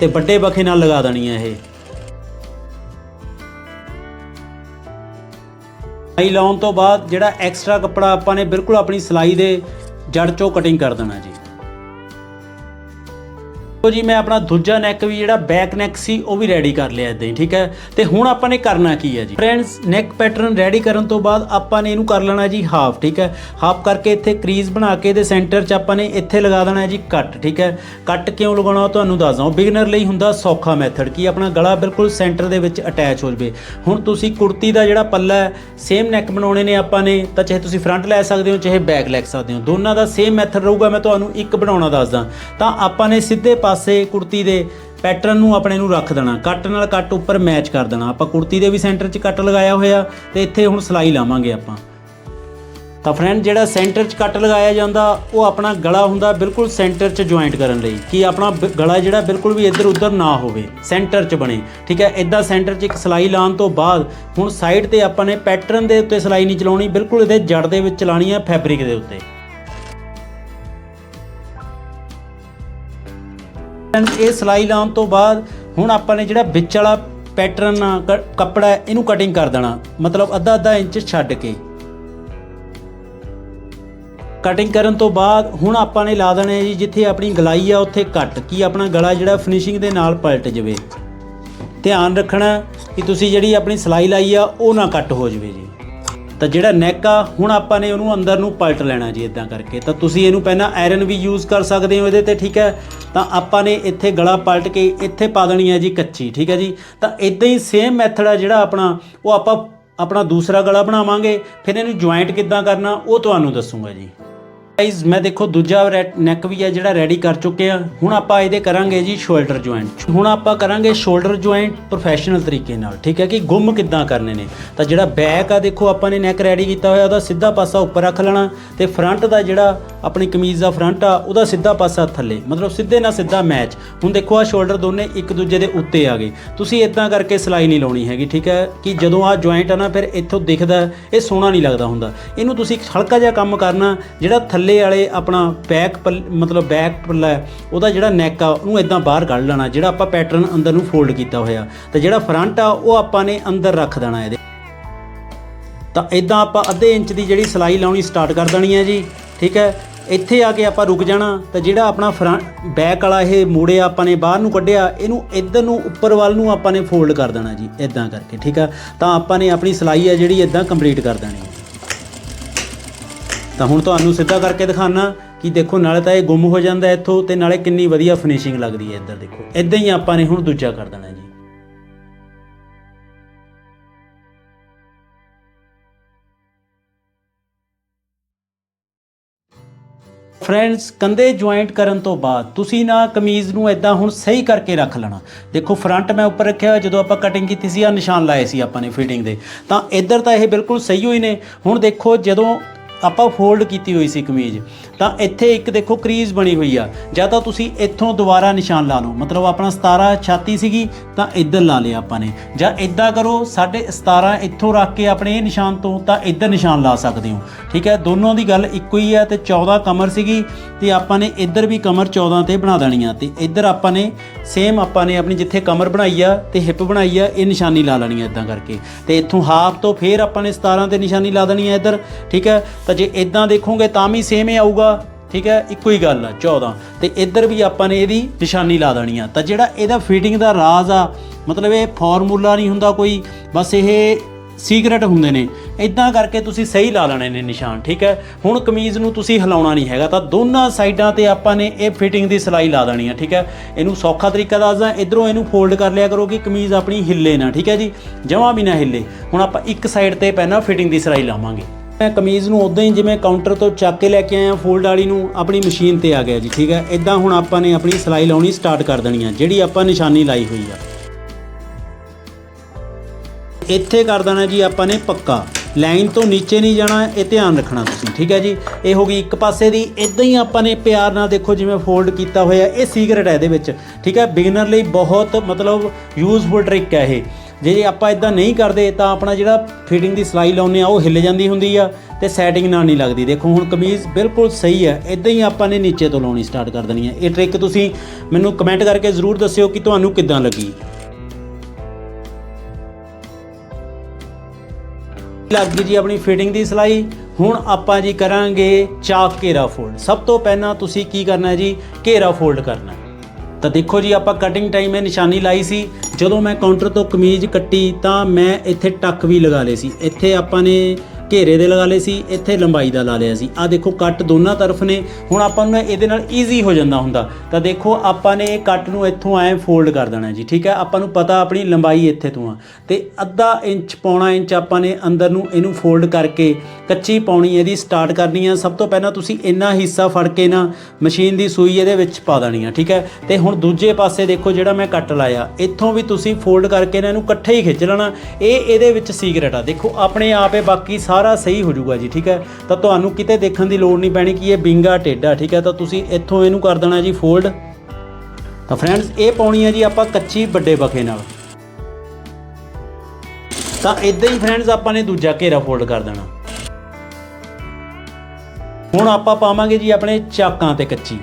ਤੇ ਵੱਡੇ ਬਖੇ ਨਾਲ ਲਗਾ ਦੇਣੀ ਹੈ ਇਹ। ਸਲਾਈ ਲਾਉਣ ਤੋਂ ਬਾਅਦ ਜਿਹੜਾ ਐਕਸਟਰਾ ਕੱਪੜਾ ਆਪਾਂ ਨੇ ਬਿਲਕੁਲ ਆਪਣੀ ਸਲਾਈ ਦੇ ਜੜ ਚੋਂ ਕਟਿੰਗ ਕਰ ਦੇਣਾ ਜੀ। ਤੋ ਜੀ, ਮੈਂ ਆਪਣਾ ਦੂਜਾ ਨੈਕ ਵੀ ਜਿਹੜਾ ਬੈਕ ਨੈਕ ਸੀ, ਉਹ ਵੀ ਰੈਡੀ ਕਰ ਲਿਆ ਇਦਾਂ ਹੀ, ਠੀਕ ਹੈ? ਤੇ ਹੁਣ ਆਪਾਂ ਨੇ ਕਰਨਾ ਕੀ ਹੈ ਜੀ? ਫਰੈਂਡਸ ਨੈਕ ਪੈਟਰਨ ਰੈਡੀ ਕਰਨ ਤੋਂ ਬਾਅਦ ਆਪਾਂ ਨੇ ਇਹਨੂੰ ਕਰ ਲੈਣਾ ਜੀ ਹਾਫ ਠੀਕ ਹੈ? ਹਾਫ ਕਰਕੇ ਇੱਥੇ ਕਰੀਜ਼ ਬਣਾ ਕੇ ਇਹਦੇ ਸੈਂਟਰ 'ਚ ਆਪਾਂ ਨੇ ਇੱਥੇ ਲਗਾ ਦੇਣਾ ਜੀ ਕੱਟ ਠੀਕ ਹੈ? ਕੱਟ ਕਿਉਂ ਲਗਾਉਣਾ ਉਹ ਤੁਹਾਨੂੰ ਦੱਸਦਾ ਬਿਗਨਰ ਲਈ ਹੁੰਦਾ ਸੌਖਾ ਮੈਥਡ ਕੀ ਆਪਣਾ ਗਲਾ ਬਿਲਕੁਲ ਸੈਂਟਰ ਦੇ ਵਿੱਚ ਅਟੈਚ ਹੋ ਜਵੇ। ਹੁਣ ਤੁਸੀਂ ਕੁੜਤੀ ਦਾ ਜਿਹੜਾ ਪੱਲਾ ਹੈ ਸੇਮ ਨੈਕ ਬਣਾਉਣੇ ਨੇ ਆਪਾਂ ਨੇ, ਤਾਂ ਚਾਹੇ ਤੁਸੀਂ ਫਰੰਟ ਲੈ ਸਕਦੇ ਹੋ, ਚਾਹੇ ਬੈਕ ਲੈ ਸਕਦੇ ਹੋ। ਦੋਨਾਂ ਦਾ ਸੇਮ ਮੈਥਡ ਰਹੂਗਾ, ਮੈਂ ਤੁਹਾਨੂੰ ਇੱਕ ਬਣਾਉਣਾ ਦੱਸਦਾ। ਤਾਂ ਆਪਾਂ ਨੇ ਸਿੱਧੇ ਪਾਸੇ ਪਾਸੇ ਕੁੜਤੀ ਦੇ ਪੈਟਰਨ ਨੂੰ ਆਪਣੇ ਨੂੰ ਰੱਖ ਦੇਣਾ, ਕੱਟ ਨਾਲ ਕੱਟ ਉੱਪਰ ਮੈਚ ਕਰ ਦੇਣਾ। ਆਪਾਂ ਕੁੜਤੀ ਦੇ ਵੀ ਸੈਂਟਰ 'ਚ ਕੱਟ ਲਗਾਇਆ ਹੋਇਆ ਤੇ ਇੱਥੇ ਹੁਣ ਸਲਾਈ ਲਾਵਾਂਗੇ ਆਪਾਂ। ਤਾਂ ਫਰੈਂਡ ਜਿਹੜਾ ਸੈਂਟਰ 'ਚ ਕੱਟ ਲਗਾਇਆ ਜਾਂਦਾ, ਉਹ ਆਪਣਾ ਗਲਾ ਹੁੰਦਾ ਬਿਲਕੁਲ ਸੈਂਟਰ 'ਚ ਜੁਆਇੰਟ ਕਰਨ ਲਈ, ਕਿ ਆਪਣਾ ਗਲਾ ਜਿਹੜਾ ਬਿਲਕੁਲ ਵੀ ਇੱਧਰ ਉੱਧਰ ਨਾ ਹੋਵੇ ਸੈਂਟਰ 'ਚ ਬਣੇ। ਠੀਕ ਹੈ ਇਦਾਂ ਸੈਂਟਰ 'ਚ ਇੱਕ ਸਲਾਈ ਲਾਉਣ ਤੋਂ ਬਾਅਦ ਹੁਣ ਸਾਈਡ ਤੇ ਆਪਾਂ ਨੇ ਪੈਟਰਨ ਦੇ ਉੱਤੇ ਸਲਾਈ ਨਹੀਂ ਚਲਾਉਣੀ, ਬਿਲਕੁਲ ਇਹਦੇ ਜੜ ਦੇ ਵਿੱਚ ਚਲਾਣੀ ਹੈ ਫੈਬਰਿਕ ਦੇ ਉੱਤੇ। ਇਹ ਸਲਾਈ ਲਾਉਣ ਤੋਂ ਬਾਅਦ ਹੁਣ ਆਪਾਂ ਨੇ ਜਿਹੜਾ ਵਿੱਚ ਵਾਲਾ ਪੈਟਰਨ ਆ, ਕ- ਕੱਪੜਾ ਇਹਨੂੰ ਕਟਿੰਗ ਕਰ ਦੇਣਾ। ਮਤਲਬ ਅੱਧਾ ਅੱਧਾ ਇੰਚ ਛੱਡ ਕੇ। ਕਟਿੰਗ ਕਰਨ ਤੋਂ ਬਾਅਦ ਹੁਣ ਆਪਾਂ ਨੇ ਲਾ ਦੇਣੇ ਜੀ ਜਿੱਥੇ ਆਪਣੀ ਗਲਾਈ ਆ ਉੱਥੇ ਕੱਟ ਕੀ ਆਪਣਾ ਗਲਾ ਜਿਹੜਾ ਫਿਨਿਸ਼ਿੰਗ ਦੇ ਨਾਲ ਪਲਟ ਜਾਵੇ। ਧਿਆਨ ਰੱਖਣਾ ਕਿ ਤੁਸੀਂ ਜਿਹੜੀ ਆਪਣੀ ਸਲਾਈ ਲਾਈ ਆ ਉਹ ਨਾ ਕੱਟ ਹੋ ਜਾਵੇ ਜੀ। ਤਾਂ ਜਿਹੜਾ ਨੈਕ ਆ, ਹੁਣ ਆਪਾਂ ਨੇ ਉਹਨੂੰ ਅੰਦਰ ਨੂੰ ਪਲਟ ਲੈਣਾ ਜੀ ਇਦਾਂ ਕਰਕੇ। ਤਾਂ ਤੁਸੀਂ ਇਹਨੂੰ ਪਹਿਲਾਂ ਆਇਰਨ ਵੀ ਯੂਜ਼ ਕਰ ਸਕਦੇ ਹੋ ਇਹਦੇ ਤੇ, ਠੀਕ ਹੈ? ਤਾਂ ਆਪਾਂ ਨੇ ਇੱਥੇ ਗਲਾ ਪਲਟ ਕੇ ਇੱਥੇ ਪਾ ਦੇਣੀ ਹੈ ਜੀ ਕੱਚੀ, ਠੀਕ ਹੈ ਜੀ? ਤਾਂ ਇਦਾਂ ਹੀ ਸੇਮ ਮੈਥਡ ਆ ਜਿਹੜਾ ਆਪਣਾ, ਉਹ ਆਪਾਂ ਆਪਣਾ ਦੂਸਰਾ ਗਲਾ ਬਣਾਵਾਂਗੇ, ਫਿਰ ਇਹਨੂੰ ਜੁਆਇੰਟ ਕਿੱਦਾਂ ਕਰਨਾ, ਉਹ ਤੁਹਾਨੂੰ ਦੱਸੂਗਾ ਜੀ। ਗਾਈਜ਼ ਮੈਂ ਦੇਖੋ ਦੂਜਾ ਨੈਕ ਵੀ ਹੈ ਜਿਹੜਾ ਰੈਡੀ ਕਰ ਚੁੱਕੇ ਆ। ਹੁਣ ਆਪਾਂ ਇਹਦੇ ਕਰਾਂਗੇ ਜੀ ਸ਼ੋਲਡਰ ਜੁਆਇੰਟ ਹੁਣ ਆਪਾਂ ਕਰਾਂਗੇ ਸ਼ੋਲਡਰ ਜੁਆਇੰਟ ਪ੍ਰੋਫੈਸ਼ਨਲ ਤਰੀਕੇ ਨਾਲ, ਠੀਕ ਹੈ ਕਿ ਗੁੰਮ ਕਿੱਦਾਂ ਕਰਨੇ ਨੇ? ਤਾਂ ਜਿਹੜਾ ਬੈਕ ਆ ਦੇਖੋ, ਆਪਾਂ ਨੇ ਨੈਕ ਰੈਡੀ ਕੀਤਾ ਹੋਇਆ, ਉਹਦਾ ਸਿੱਧਾ ਪਾਸਾ ਉੱਪਰ ਰੱਖ ਲੈਣਾ ਤੇ ਫਰੰਟ ਦਾ ਜਿਹੜਾ ਆਪਣੀ ਕਮੀਜ਼ ਦਾ ਫਰੰਟ ਆ, ਉਹਦਾ ਸਿੱਧਾ ਪਾਸਾ ਥੱਲੇ, ਮਤਲਬ ਸਿੱਧੇ ਨਾਲ ਸਿੱਧਾ ਮੈਚ ਹੁਣ ਦੇਖੋ ਆ ਸ਼ੋਲਡਰ ਦੋਨੇ ਇੱਕ ਦੂਜੇ ਦੇ ਉੱਤੇ ਆ ਗਏ। ਤੁਸੀਂ ਇਦਾਂ ਕਰਕੇ ਸਲਾਈ ਨਹੀਂ ਲਾਉਣੀ ਹੈਗੀ, ਠੀਕ ਹੈ? ਕਿ ਜਦੋਂ ਆ ਜੁਆਇੰਟ ਆ ਨਾ, ਫਿਰ ਇੱਥੋਂ ਦਿਖਦਾ, ਇਹ ਸੋਹਣਾ ਨਹੀਂ ਲੱਗਦਾ ਹੁੰਦਾ। ਇਹਨੂੰ ਤੁਸੀਂ ਹਲਕਾ ਜਿਹਾ ਕੰਮ ਕਰਨਾ, ਜਿਹੜਾ ਥੱਲੇ ਵਾਲੇ ਆਪਣਾ ਬੈਕ ਮਤਲਬ ਬੈਕ ਪੱਲਾ ਉਹਦਾ ਜਿਹੜਾ ਨੈਕ ਆ, ਉਹਨੂੰ ਇਦਾਂ ਬਾਹਰ ਕੱਢ ਲੈਣਾ, ਜਿਹੜਾ ਆਪਾਂ ਪੈਟਰਨ ਅੰਦਰ ਨੂੰ ਫੋਲਡ ਕੀਤਾ ਹੋਇਆ। ਤੇ ਜਿਹੜਾ ਫਰੰਟ ਆ, ਉਹ ਆਪਾਂ ਨੇ ਅੰਦਰ ਰੱਖ ਦੇਣਾ ਇਹਦੇ। ਤਾਂ ਇਦਾਂ ਆਪਾਂ ਅੱਧੇ ਇੰਚ ਦੀ ਜਿਹੜੀ ਸਲਾਈ ਲਾਉਣੀ ਸਟਾਰਟ ਕਰ ਦੇਣੀ ਹੈ ਜੀ, ਠੀਕ ਹੈ? ਇੱਥੇ ਆ ਕੇ ਆਪਾਂ ਰੁਕ ਜਾਣਾ, ਤਾਂ ਜਿਹੜਾ ਆਪਣਾ ਫਰੰਟ ਬੈਕ ਵਾਲਾ ਇਹ ਮੋੜਿਆ ਆਪਾਂ ਨੇ, ਬਾਹਰ ਨੂੰ ਕੱਢਿਆ, ਇਹਨੂੰ ਇੱਧਰ ਨੂੰ ਉੱਪਰ ਵੱਲ ਨੂੰ ਆਪਾਂ ਨੇ ਫੋਲਡ ਕਰ ਦੇਣਾ ਜੀ ਇਦਾਂ ਕਰਕੇ, ਠੀਕ ਆ? ਤਾਂ ਆਪਾਂ ਨੇ ਆਪਣੀ ਸਲਾਈ ਆ ਜਿਹੜੀ ਇਦਾਂ ਕੰਪਲੀਟ ਕਰ ਦੇਣੀ ਤਾਂ ਹੁਣ ਤੁਹਾਨੂੰ ਸਿੱਧਾ ਕਰਕੇ ਦਿਖਾਣਾ ਕਿ ਦੇਖੋ, ਨਾਲੇ ਤਾਂ ਇਹ ਗੁੰਮ ਹੋ ਜਾਂਦਾ ਇੱਥੋਂ, ਤੇ ਨਾਲੇ ਕਿੰਨੀ ਵਧੀਆ ਫਿਨਿਸ਼ਿੰਗ ਲੱਗਦੀ ਹੈ ਇੱਧਰ ਦੇਖੋ। ਇਦਾਂ ਹੀ ਆਪਾਂ ਨੇ ਹੁਣ ਦੂਜਾ ਕਰ ਦੇਣਾ ਜੀ। ਫਰੈਂਡਸ ਕੰਦੇ ਜੁਆਇੰਟ ਕਰਨ ਤੋਂ ਬਾਅਦ ਤੁਸੀਂ ਨਾ ਕਮੀਜ਼ ਨੂੰ ਇਦਾਂ ਹੁਣ ਸਹੀ ਕਰਕੇ ਰੱਖ ਲੈਣਾ। ਦੇਖੋ, ਫਰੰਟ ਮੈਂ ਉੱਪਰ ਰੱਖਿਆ ਜਦੋਂ ਆਪਾਂ ਕਟਿੰਗ ਕੀਤੀ ਸੀ ਆ ਨਿਸ਼ਾਨ ਲਾਏ ਸੀ ਆਪਾਂ ਨੇ ਫਿਟਿੰਗ ਦੇ। ਤਾਂ ਇੱਧਰ ਤਾਂ ਇਹ ਬਿਲਕੁਲ ਸਹੀ ਹੋਈ ਨੇ। ਹੁਣ ਦੇਖੋ, ਜਦੋਂ ਆਪਾਂ ਫੋਲਡ ਕੀਤੀ ਹੋਈ ਸੀ ਕਮੀਜ਼, ਤਾਂ ਇੱਥੇ ਇੱਕ ਦੇਖੋ ਕਰੀਜ਼ ਬਣੀ ਹੋਈ ਆ। ਜਾਂ ਤਾਂ ਤੁਸੀਂ ਇੱਥੋਂ ਦੁਬਾਰਾ ਨਿਸ਼ਾਨ ਲਾ ਲਓ। ਮਤਲਬ ਆਪਣਾ 17 ਛਾਤੀ ਸੀਗੀ, ਤਾਂ ਇੱਧਰ ਲਾ ਲਿਆ ਆਪਾਂ ਨੇ। ਜਾਂ ਇਦਾਂ ਕਰੋ, ਸਾਡੇ 17 ਇੱਥੋਂ ਰੱਖ ਕੇ ਆਪਣੇ ਇਹ ਨਿਸ਼ਾਨ ਤੋਂ ਤਾਂ ਇੱਧਰ ਨਿਸ਼ਾਨ ਲਾ ਸਕਦੇ ਹੋ। ਠੀਕ ਹੈ? ਦੋਨੋਂ ਦੀ ਗੱਲ ਇੱਕੋ ਹੀ ਹੈ ਤੇ 14 ਕਮਰ ਸੀਗੀ, ਤੇ ਆਪਾਂ ਨੇ ਇੱਧਰ ਵੀ ਕਮਰ 14 ਤੇ ਬਣਾ ਦੇਣੀ ਆ। ਤੇ ਇੱਧਰ ਆਪਾਂ ਨੇ ਸੇਮ ਆਪਾਂ ਨੇ ਆਪਣੀ ਜਿੱਥੇ ਕਮਰ ਬਣਾਈ ਆ ਤੇ ਹਿੱਪ ਬਣਾਈ ਆ, ਇਹ ਨਿਸ਼ਾਨੀ ਲਾ ਲੈਣੀ ਆ ਇਦਾਂ ਕਰਕੇ। ਤੇ ਇੱਥੋਂ ਹਾਫ ਤੋਂ ਫੇਰ ਆਪਾਂ ਨੇ 17 ਤੇ ਨਿਸ਼ਾਨੀ ਲਾ ਦੇਣੀ ਆ ਇੱਧਰ। ਠੀਕ ਹੈ? ਤਾਂ ਜੇ ਇਦਾਂ ਦੇਖੋਗੇ ਤਾਂ ਵੀ ਸੇਮ ਹੀ ਆਊਗਾ। ਠੀਕ ਹੈ? ਇੱਕੋ ਹੀ ਗੱਲ ਆ 14 ਤੇ ਇੱਧਰ ਵੀ ਆਪਾਂ ਨੇ ਇਹਦੀ ਨਿਸ਼ਾਨੀ ਲਾ ਦੇਣੀ ਆ। ਤਾਂ ਜਿਹੜਾ ਇਹਦਾ ਫਿਟਿੰਗ ਦਾ ਰਾਜ਼ ਆ, ਮਤਲਬ ਇਹ ਫਾਰਮੂਲਾ ਨਹੀਂ ਹੁੰਦਾ ਕੋਈ, ਬਸ ਇਹ ਸੀਕ੍ਰੇਟ ਹੁੰਦੇ ਨੇ। ਇਦਾਂ ਕਰਕੇ ਤੁਸੀਂ ਸਹੀ ਲਾ ਲੈਣੇ ਨੇ ਨਿਸ਼ਾਨ, ਠੀਕ ਹੈ? ਹੁਣ ਕਮੀਜ਼ ਨੂੰ ਤੁਸੀਂ ਹਿਲਾਉਣਾ ਨਹੀਂ ਹੈਗਾ, ਤਾਂ ਦੋਨਾਂ ਸਾਈਡਾਂ ਤੇ ਆਪਾਂ ਨੇ ਇਹ ਫਿਟਿੰਗ ਦੀ ਸਲਾਈ ਲਾ ਦੇਣੀ ਆ, ਠੀਕ ਹੈ? ਇਹਨੂੰ ਸੌਖਾ ਤਰੀਕਾ ਦੱਸਦਾ, ਇਧਰੋਂ ਇਹਨੂੰ ਫੋਲਡ ਕਰ ਲਿਆ ਕਰੋ ਕਿ ਕਮੀਜ਼ ਆਪਣੀ ਹਿੱਲੇ ਨਾ, ਠੀਕ ਹੈ ਜੀ? ਜਮਾਂ ਵੀ ਨਾ ਹਿੱਲੇ। ਹੁਣ ਆਪਾਂ ਇੱਕ ਸਾਈਡ ਤੇ ਪਹਿਲਾਂ ਫਿਟਿੰਗ ਦੀ ਸਲਾਈ ਲਾਵਾਂਗੇ। ਮੈਂ ਕਮੀਜ਼ ਨੂੰ ਉਦਾਂ ਹੀ ਜਿਵੇਂ ਕਾਊਂਟਰ ਤੋਂ ਚੱਕ ਕੇ ਲੈ ਕੇ ਆਇਆ ਫੋਲਡ ਵਾਲੀ ਨੂੰ ਆਪਣੀ ਮਸ਼ੀਨ ਤੇ ਆ ਗਿਆ ਜੀ, ਠੀਕ ਹੈ? ਇਦਾਂ ਹੁਣ ਆਪਾਂ ਨੇ ਆਪਣੀ ਸਲਾਈ ਲਾਉਣੀ ਸਟਾਰਟ ਕਰ ਦੇਣੀ ਆ, ਜਿਹੜੀ ਆਪਾਂ ਨਿਸ਼ਾਨੀ ਲਾਈ ਹੋਈ ਆ। ਇੱਥੇ ਕਰ ਦੇਣਾ ਜੀ ਆਪਾਂ ਨੇ ਪੱਕਾ। ਲਾਈਨ ਤੋਂ ਨੀਚੇ ਨਹੀਂ ਜਾਣਾ, ਇਹ ਧਿਆਨ ਰੱਖਣਾ ਤੁਸੀਂ, ਠੀਕ ਹੈ ਜੀ? ਇਹ ਹੋ ਗਈ ਇੱਕ ਪਾਸੇ ਦੀ ਇਦਾਂ ਹੀ ਆਪਾਂ ਨੇ ਪਿਆਰ ਨਾਲ ਦੇਖੋ ਜਿਵੇਂ ਫੋਲਡ ਕੀਤਾ ਹੋਇਆ, ਇਹ ਸੀਕ੍ਰੇਟ ਹੈ ਇਹਦੇ ਵਿੱਚ, ਠੀਕ ਹੈ? ਬਿਗਨਰ ਲਈ ਬਹੁਤ ਮਤਲਬ ਯੂਜ਼ਫੁਲ ਟ੍ਰਿਕ ਹੈ ਇਹ। ਜੇ ਜੇ ਆਪਾਂ ਇਦਾਂ ਨਹੀਂ ਕਰਦੇ ਤਾਂ ਆਪਣਾ ਜਿਹੜਾ ਫਿਟਿੰਗ ਦੀ ਸਲਾਈ ਲਾਉਂਦੇ ਆ ਉਹ ਹਿੱਲ ਜਾਂਦੀ ਹੁੰਦੀ ਆ ਤੇ ਸੈਟਿੰਗ ਨਾਲ ਨਹੀਂ ਲੱਗਦੀ। ਦੇਖੋ, ਹੁਣ ਕਮੀਜ਼ ਬਿਲਕੁਲ ਸਹੀ ਹੈ ਇਦਾਂ ਹੀ ਆਪਾਂ ਨੇ ਨੀਚੇ ਤੋਂ ਲਾਉਣੀ ਸਟਾਰਟ ਕਰ ਦੇਣੀ ਹੈ ਇਹ ਟ੍ਰਿਕ ਤੁਸੀਂ ਮੈਨੂੰ ਕਮੈਂਟ ਕਰਕੇ ਜ਼ਰੂਰ ਦੱਸਿਓ ਕਿ ਤੁਹਾਨੂੰ ਕਿੱਦਾਂ ਲੱਗੀ। ਲੱਗ ਗਈ ਜੀ ਆਪਣੀ ਫਿਟਿੰਗ ਦੀ ਸਲਾਈ। ਹੁਣ ਆਪਾਂ ਜੀ ਕਰਾਂਗੇ ਚਾਕ ਘੇਰਾ ਫੋਲਡ ਸਭ ਤੋਂ ਪਹਿਲਾਂ ਤੁਸੀਂ ਕੀ ਕਰਨਾ ਹੈ ਜੀ? ਘੇਰਾ ਫੋਲਡ ਕਰਨਾ। ਤਾਂ ਦੇਖੋ ਜੀ, ਆਪਾਂ ਕਟਿੰਗ ਟਾਈਮ ਇਹ ਨਿਸ਼ਾਨੀ ਲਾਈ ਸੀ। ਜਦੋਂ ਮੈਂ ਕਾਊਂਟਰ ਤੋਂ ਕਮੀਜ਼ ਕੱਟੀ, ਤਾਂ ਮੈਂ ਇੱਥੇ ਟੱਕ ਵੀ ਲਗਾ ਲਏ ਸੀ। ਇੱਥੇ ਆਪਾਂ ਨੇ ਘੇਰੇ ਦੇ ਲਗਾ ਲਏ ਸੀ, ਇੱਥੇ ਲੰਬਾਈ ਦਾ ਲਾ ਲਿਆ ਸੀ। ਆ ਦੇਖੋ ਕੱਟ ਦੋਨਾਂ ਤਰਫ ਨੇ। ਹੁਣ ਆਪਾਂ ਨੂੰ ਇਹਦੇ ਨਾਲ ਈਜ਼ੀ ਹੋ ਜਾਂਦਾ ਹੁੰਦਾ। ਤਾਂ ਦੇਖੋ, ਆਪਾਂ ਨੇ ਇਹ ਕੱਟ ਨੂੰ ਇੱਥੋਂ ਐ ਫੋਲਡ ਕਰ ਦੇਣਾ ਜੀ, ਠੀਕ ਹੈ? ਆਪਾਂ ਨੂੰ ਪਤਾ ਆਪਣੀ ਲੰਬਾਈ ਇੱਥੇ ਤੋਂ ਆ। ਤੇ ਅੱਧਾ ਇੰਚ, ਪੌਣਾ ਇੰਚ ਆਪਾਂ ਨੇ ਅੰਦਰ ਨੂੰ ਇਹਨੂੰ ਫੋਲਡ ਕਰਕੇ ਕੱਚੀ ਪਾਉਣੀ ਇਹਦੀ ਸਟਾਰਟ ਕਰਨੀ ਆ। ਸਭ ਤੋਂ ਪਹਿਲਾਂ ਤੁਸੀਂ ਇੰਨਾ ਹਿੱਸਾ ਫੜ ਕੇ ਨਾ ਮਸ਼ੀਨ ਦੀ ਸੂਈ ਇਹਦੇ ਵਿੱਚ ਪਾ ਦੇਣੀ ਆ, ਠੀਕ ਹੈ? ਤੇ ਹੁਣ ਦੂਜੇ ਪਾਸੇ ਦੇਖੋ ਜਿਹੜਾ ਮੈਂ ਕੱਟ ਲਾਇਆ। ਇੱਥੋਂ ਵੀ ਤੁਸੀਂ ਫੋਲਡ ਕਰਕੇ ਨਾ ਇਹਨੂੰ ਇਕੱਠੇ ਹੀ ਖਿੱਚ ਲੈਣਾ। ਇਹ ਇਹਦੇ ਵਿੱਚ ਸੀਕ੍ਰੇਟ ਆ। ਦੇਖੋ, ਆਪਣੇ ਆਪ ਇਹ ਬਾਕੀ ਸਾਰਾ ਸਹੀ ਹੋ ਜਾਊਗਾ ਜੀ, ਠੀਕ ਹੈ? ਤਾਂ ਤੁਹਾਨੂੰ ਕਿਤੇ ਦੇਖਣ ਦੀ ਲੋੜ ਨਹੀਂ ਪੈਣੀ ਕਿ ਇਹ ਬਿੰਗਾ ਟੇਡਾ ਠੀਕ ਹੈ? ਤਾਂ ਤੁਸੀਂ ਇੱਥੋਂ ਇਹਨੂੰ ਕਰ ਦੇਣਾ ਜੀ ਫੋਲਡ ਤਾਂ ਫਰੈਂਡਸ ਇਹ ਪਾਉਣੀ ਹੈ ਜੀ ਆਪਾਂ ਕੱਚੀ ਵੱਡੇ ਬਖੇ ਨਾਲ। ਤਾਂ ਇਦਾਂ ਹੀ ਫਰੈਂਡਸ ਆਪਾਂ ਨੇ ਦੂਜਾ ਘੇਰਾ ਫੋਲਡ ਕਰ ਦੇਣਾ। ਹੁਣ ਆਪਾਂ ਪਾਵਾਂਗੇ ਜੀ ਆਪਣੇ ਚਾਕਾਂ ਤੇ ਕੱਚੀ।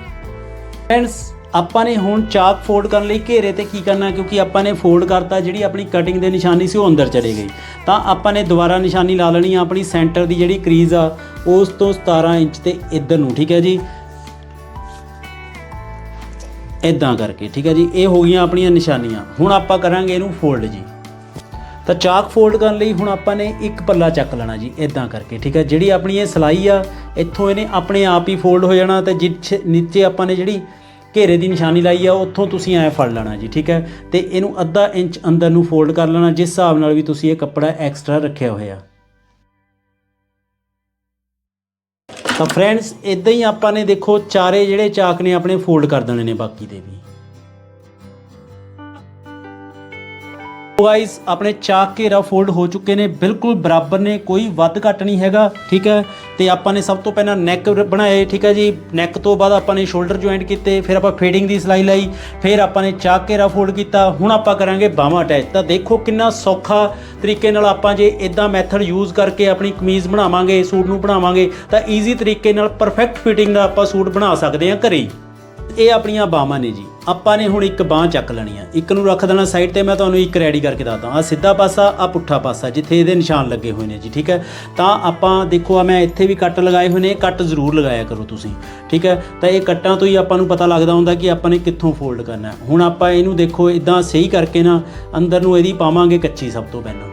ਫਰੈਂਡਸ ਆਪਾਂ ਨੇ ਹੁਣ ਚਾਕ ਫੋਲਡ ਕਰਨ ਲਈ ਘੇਰੇ ਤੇ ਕੀ ਕਰਨਾ, ਕਿਉਂਕਿ ਆਪਾਂ ਨੇ ਫੋਲਡ ਕਰਤਾ, ਜਿਹੜੀ ਆਪਣੀ ਕਟਿੰਗ ਦੇ ਨਿਸ਼ਾਨੀ ਸੀ ਉਹ ਅੰਦਰ ਚਲੇ ਗਈ। ਤਾਂ ਆਪਾਂ ਨੇ ਦੁਬਾਰਾ ਨਿਸ਼ਾਨੀ ਲਾ ਲੈਣੀ ਆ ਆਪਣੀ ਸੈਂਟਰ ਦੀ ਜਿਹੜੀ ਕਰੀਜ਼ ਆ, ਉਸ ਤੋਂ 17 ਇੰਚ ਤੇ ਇੱਧਰ ਨੂੰ, ਠੀਕ ਹੈ ਜੀ? ਇਦਾਂ ਕਰਕੇ, ਠੀਕ ਹੈ ਜੀ? ਇਹ ਹੋ ਗਈਆਂ ਆਪਣੀਆਂ ਨਿਸ਼ਾਨੀਆਂ। ਹੁਣ ਆਪਾਂ ਕਰਾਂਗੇ ਇਹਨੂੰ ਫੋਲਡ ਜੀ। ਤਾਂ ਚਾਕ ਫੋਲਡ ਕਰਨ ਲਈ ਹੁਣ ਆਪਾਂ ਨੇ ਇੱਕ ਪੱਲਾ ਚੱਕ ਲੈਣਾ ਜੀ ਇਦਾਂ ਕਰਕੇ, ਠੀਕ ਹੈ? ਜਿਹੜੀ ਆਪਣੀ ਇਹ ਸਲਾਈ ਆ, ਇੱਥੋਂ ਇਹਨੇ ਆਪਣੇ ਆਪ ਹੀ ਫੋਲਡ ਹੋ ਜਾਣਾ ਤੇ ਜਿੱਥੇ ਨੀਚੇ ਆਪਾਂ ਨੇ ਜਿਹੜੀ ਘੇਰੇ ਦੀ ਨਿਸ਼ਾਨੀ ਲਾਈ ਆ, ਉੱਥੋਂ ਤੁਸੀਂ ਐ ਫੜ ਲੈਣਾ ਜੀ, ਠੀਕ ਹੈ? ਤੇ ਇਹਨੂੰ ਅੱਧਾ ਇੰਚ ਅੰਦਰ ਨੂੰ ਫੋਲਡ ਕਰ ਲੈਣਾ, ਜਿਸ ਹਿਸਾਬ ਨਾਲ ਵੀ ਤੁਸੀਂ ਇਹ ਕੱਪੜਾ ਐਕਸਟਰਾ ਰੱਖਿਆ ਹੋਇਆ। ਤਾਂ ਫਰੈਂਡਸ ਇਦਾਂ ਹੀ ਆਪਾਂ ਨੇ ਦੇਖੋ, ਚਾਰੇ ਜਿਹੜੇ ਚਾਕ ਨੇ ਆਪਣੇ ਫੋਲਡ ਕਰ ਦੇਣੇ ਨੇ ਬਾਕੀ ਦੇ ਵੀ। ਗਾਇਸ ਆਪਣੇ ਚਾਕ ਘੇਰਾ ਫੋਲਡ ਹੋ ਚੁੱਕੇ ਨੇ, ਬਿਲਕੁਲ ਬਰਾਬਰ ਨੇ, ਕੋਈ ਵੱਧ ਘੱਟ ਨਹੀਂ ਹੈਗਾ, ਠੀਕ ਹੈ? ਤੇ ਆਪਾਂ ਨੇ ਸਭ ਤੋਂ ਪਹਿਲਾਂ ਨੈਕ ਬਣਾਏ, ਠੀਕ ਹੈ ਜੀ? ਨੈਕ ਤੋਂ ਬਾਅਦ ਆਪਾਂ ਨੇ ਸ਼ੋਲਡਰ ਜੁਆਇੰਟ ਕੀਤੇ, ਫਿਰ ਆਪਾਂ ਫੇਡਿੰਗ ਦੀ ਸਿਲਾਈ ਲਈ, ਫਿਰ ਆਪਾਂ ਨੇ ਚਾਕ ਘੇਰਾ ਫੋਲਡ ਕੀਤਾ, ਹੁਣ ਆਪਾਂ ਕਰਾਂਗੇ ਬਾਹਾਂ ਅਟੈਚ ਤਾਂ ਦੇਖੋ ਕਿੰਨਾ ਸੌਖਾ ਤਰੀਕੇ ਨਾਲ ਆਪਾਂ ਜੇ ਇਦਾਂ ਮੈਥਡ ਯੂਜ਼ ਕਰਕੇ ਆਪਣੀ ਕਮੀਜ਼ ਬਣਾਵਾਂਗੇ, ਸੂਟ ਨੂੰ ਬਣਾਵਾਂਗੇ, ਤਾਂ ਈਜ਼ੀ ਤਰੀਕੇ ਨਾਲ ਪਰਫੈਕਟ ਫਿਟਿੰਗ ਦਾ ਆਪਾਂ ਸੂਟ ਬਣਾ ਸਕਦੇ ਹਾਂ ਘਰੇ ਹੀ। ਇਹ ਆਪਣੀਆਂ ਬਾਹਾਂ ਨੇ ਜੀ। ਆਪਾਂ ਨੇ ਹੁਣ ਇੱਕ ਬਾਹ ਚੱਕ ਲੈਣੀ ਆ। ਇੱਕ ਨੂੰ ਰੱਖ ਦੇਣਾ ਸਾਈਡ ਤੇ, ਮੈਂ ਤੁਹਾਨੂੰ ਇੱਕ ਰੈਡੀ ਕਰਕੇ ਦੱਸਦਾ ਆ ਸਿੱਧਾ ਪਾਸਾ ਆ ਪੁੱਠਾ ਪਾਸਾ, ਜਿੱਥੇ ਇਹਦੇ ਨਿਸ਼ਾਨ ਲੱਗੇ ਹੋਏ ਨੇ ਜੀ, ਠੀਕ ਹੈ? ਤਾਂ ਆਪਾਂ ਦੇਖੋ ਆ ਮੈਂ ਇੱਥੇ ਵੀ ਕੱਟ ਲਗਾਏ ਹੋਏ ਨੇ ਕੱਟ ਜ਼ਰੂਰ ਲਗਾਇਆ ਕਰੋ ਤੁਸੀਂ, ਠੀਕ ਹੈ? ਤਾਂ ਇਹ ਕੱਟਾਂ ਤੋਂ ਹੀ ਆਪਾਂ ਨੂੰ ਪਤਾ ਲੱਗਦਾ ਹੁੰਦਾ ਕਿ ਆਪਾਂ ਨੇ ਕਿੱਥੋਂ ਫੋਲਡ ਕਰਨਾ ਹੁਣ ਆਪਾਂ ਇਹਨੂੰ ਦੇਖੋ ਇਦਾਂ ਸਹੀ ਕਰਕੇ ਨਾ, ਅੰਦਰ ਨੂੰ ਇਹਦੀ ਪਾਵਾਂਗੇ ਕੱਚੀ ਸਭ ਤੋਂ ਪਹਿਲਾਂ।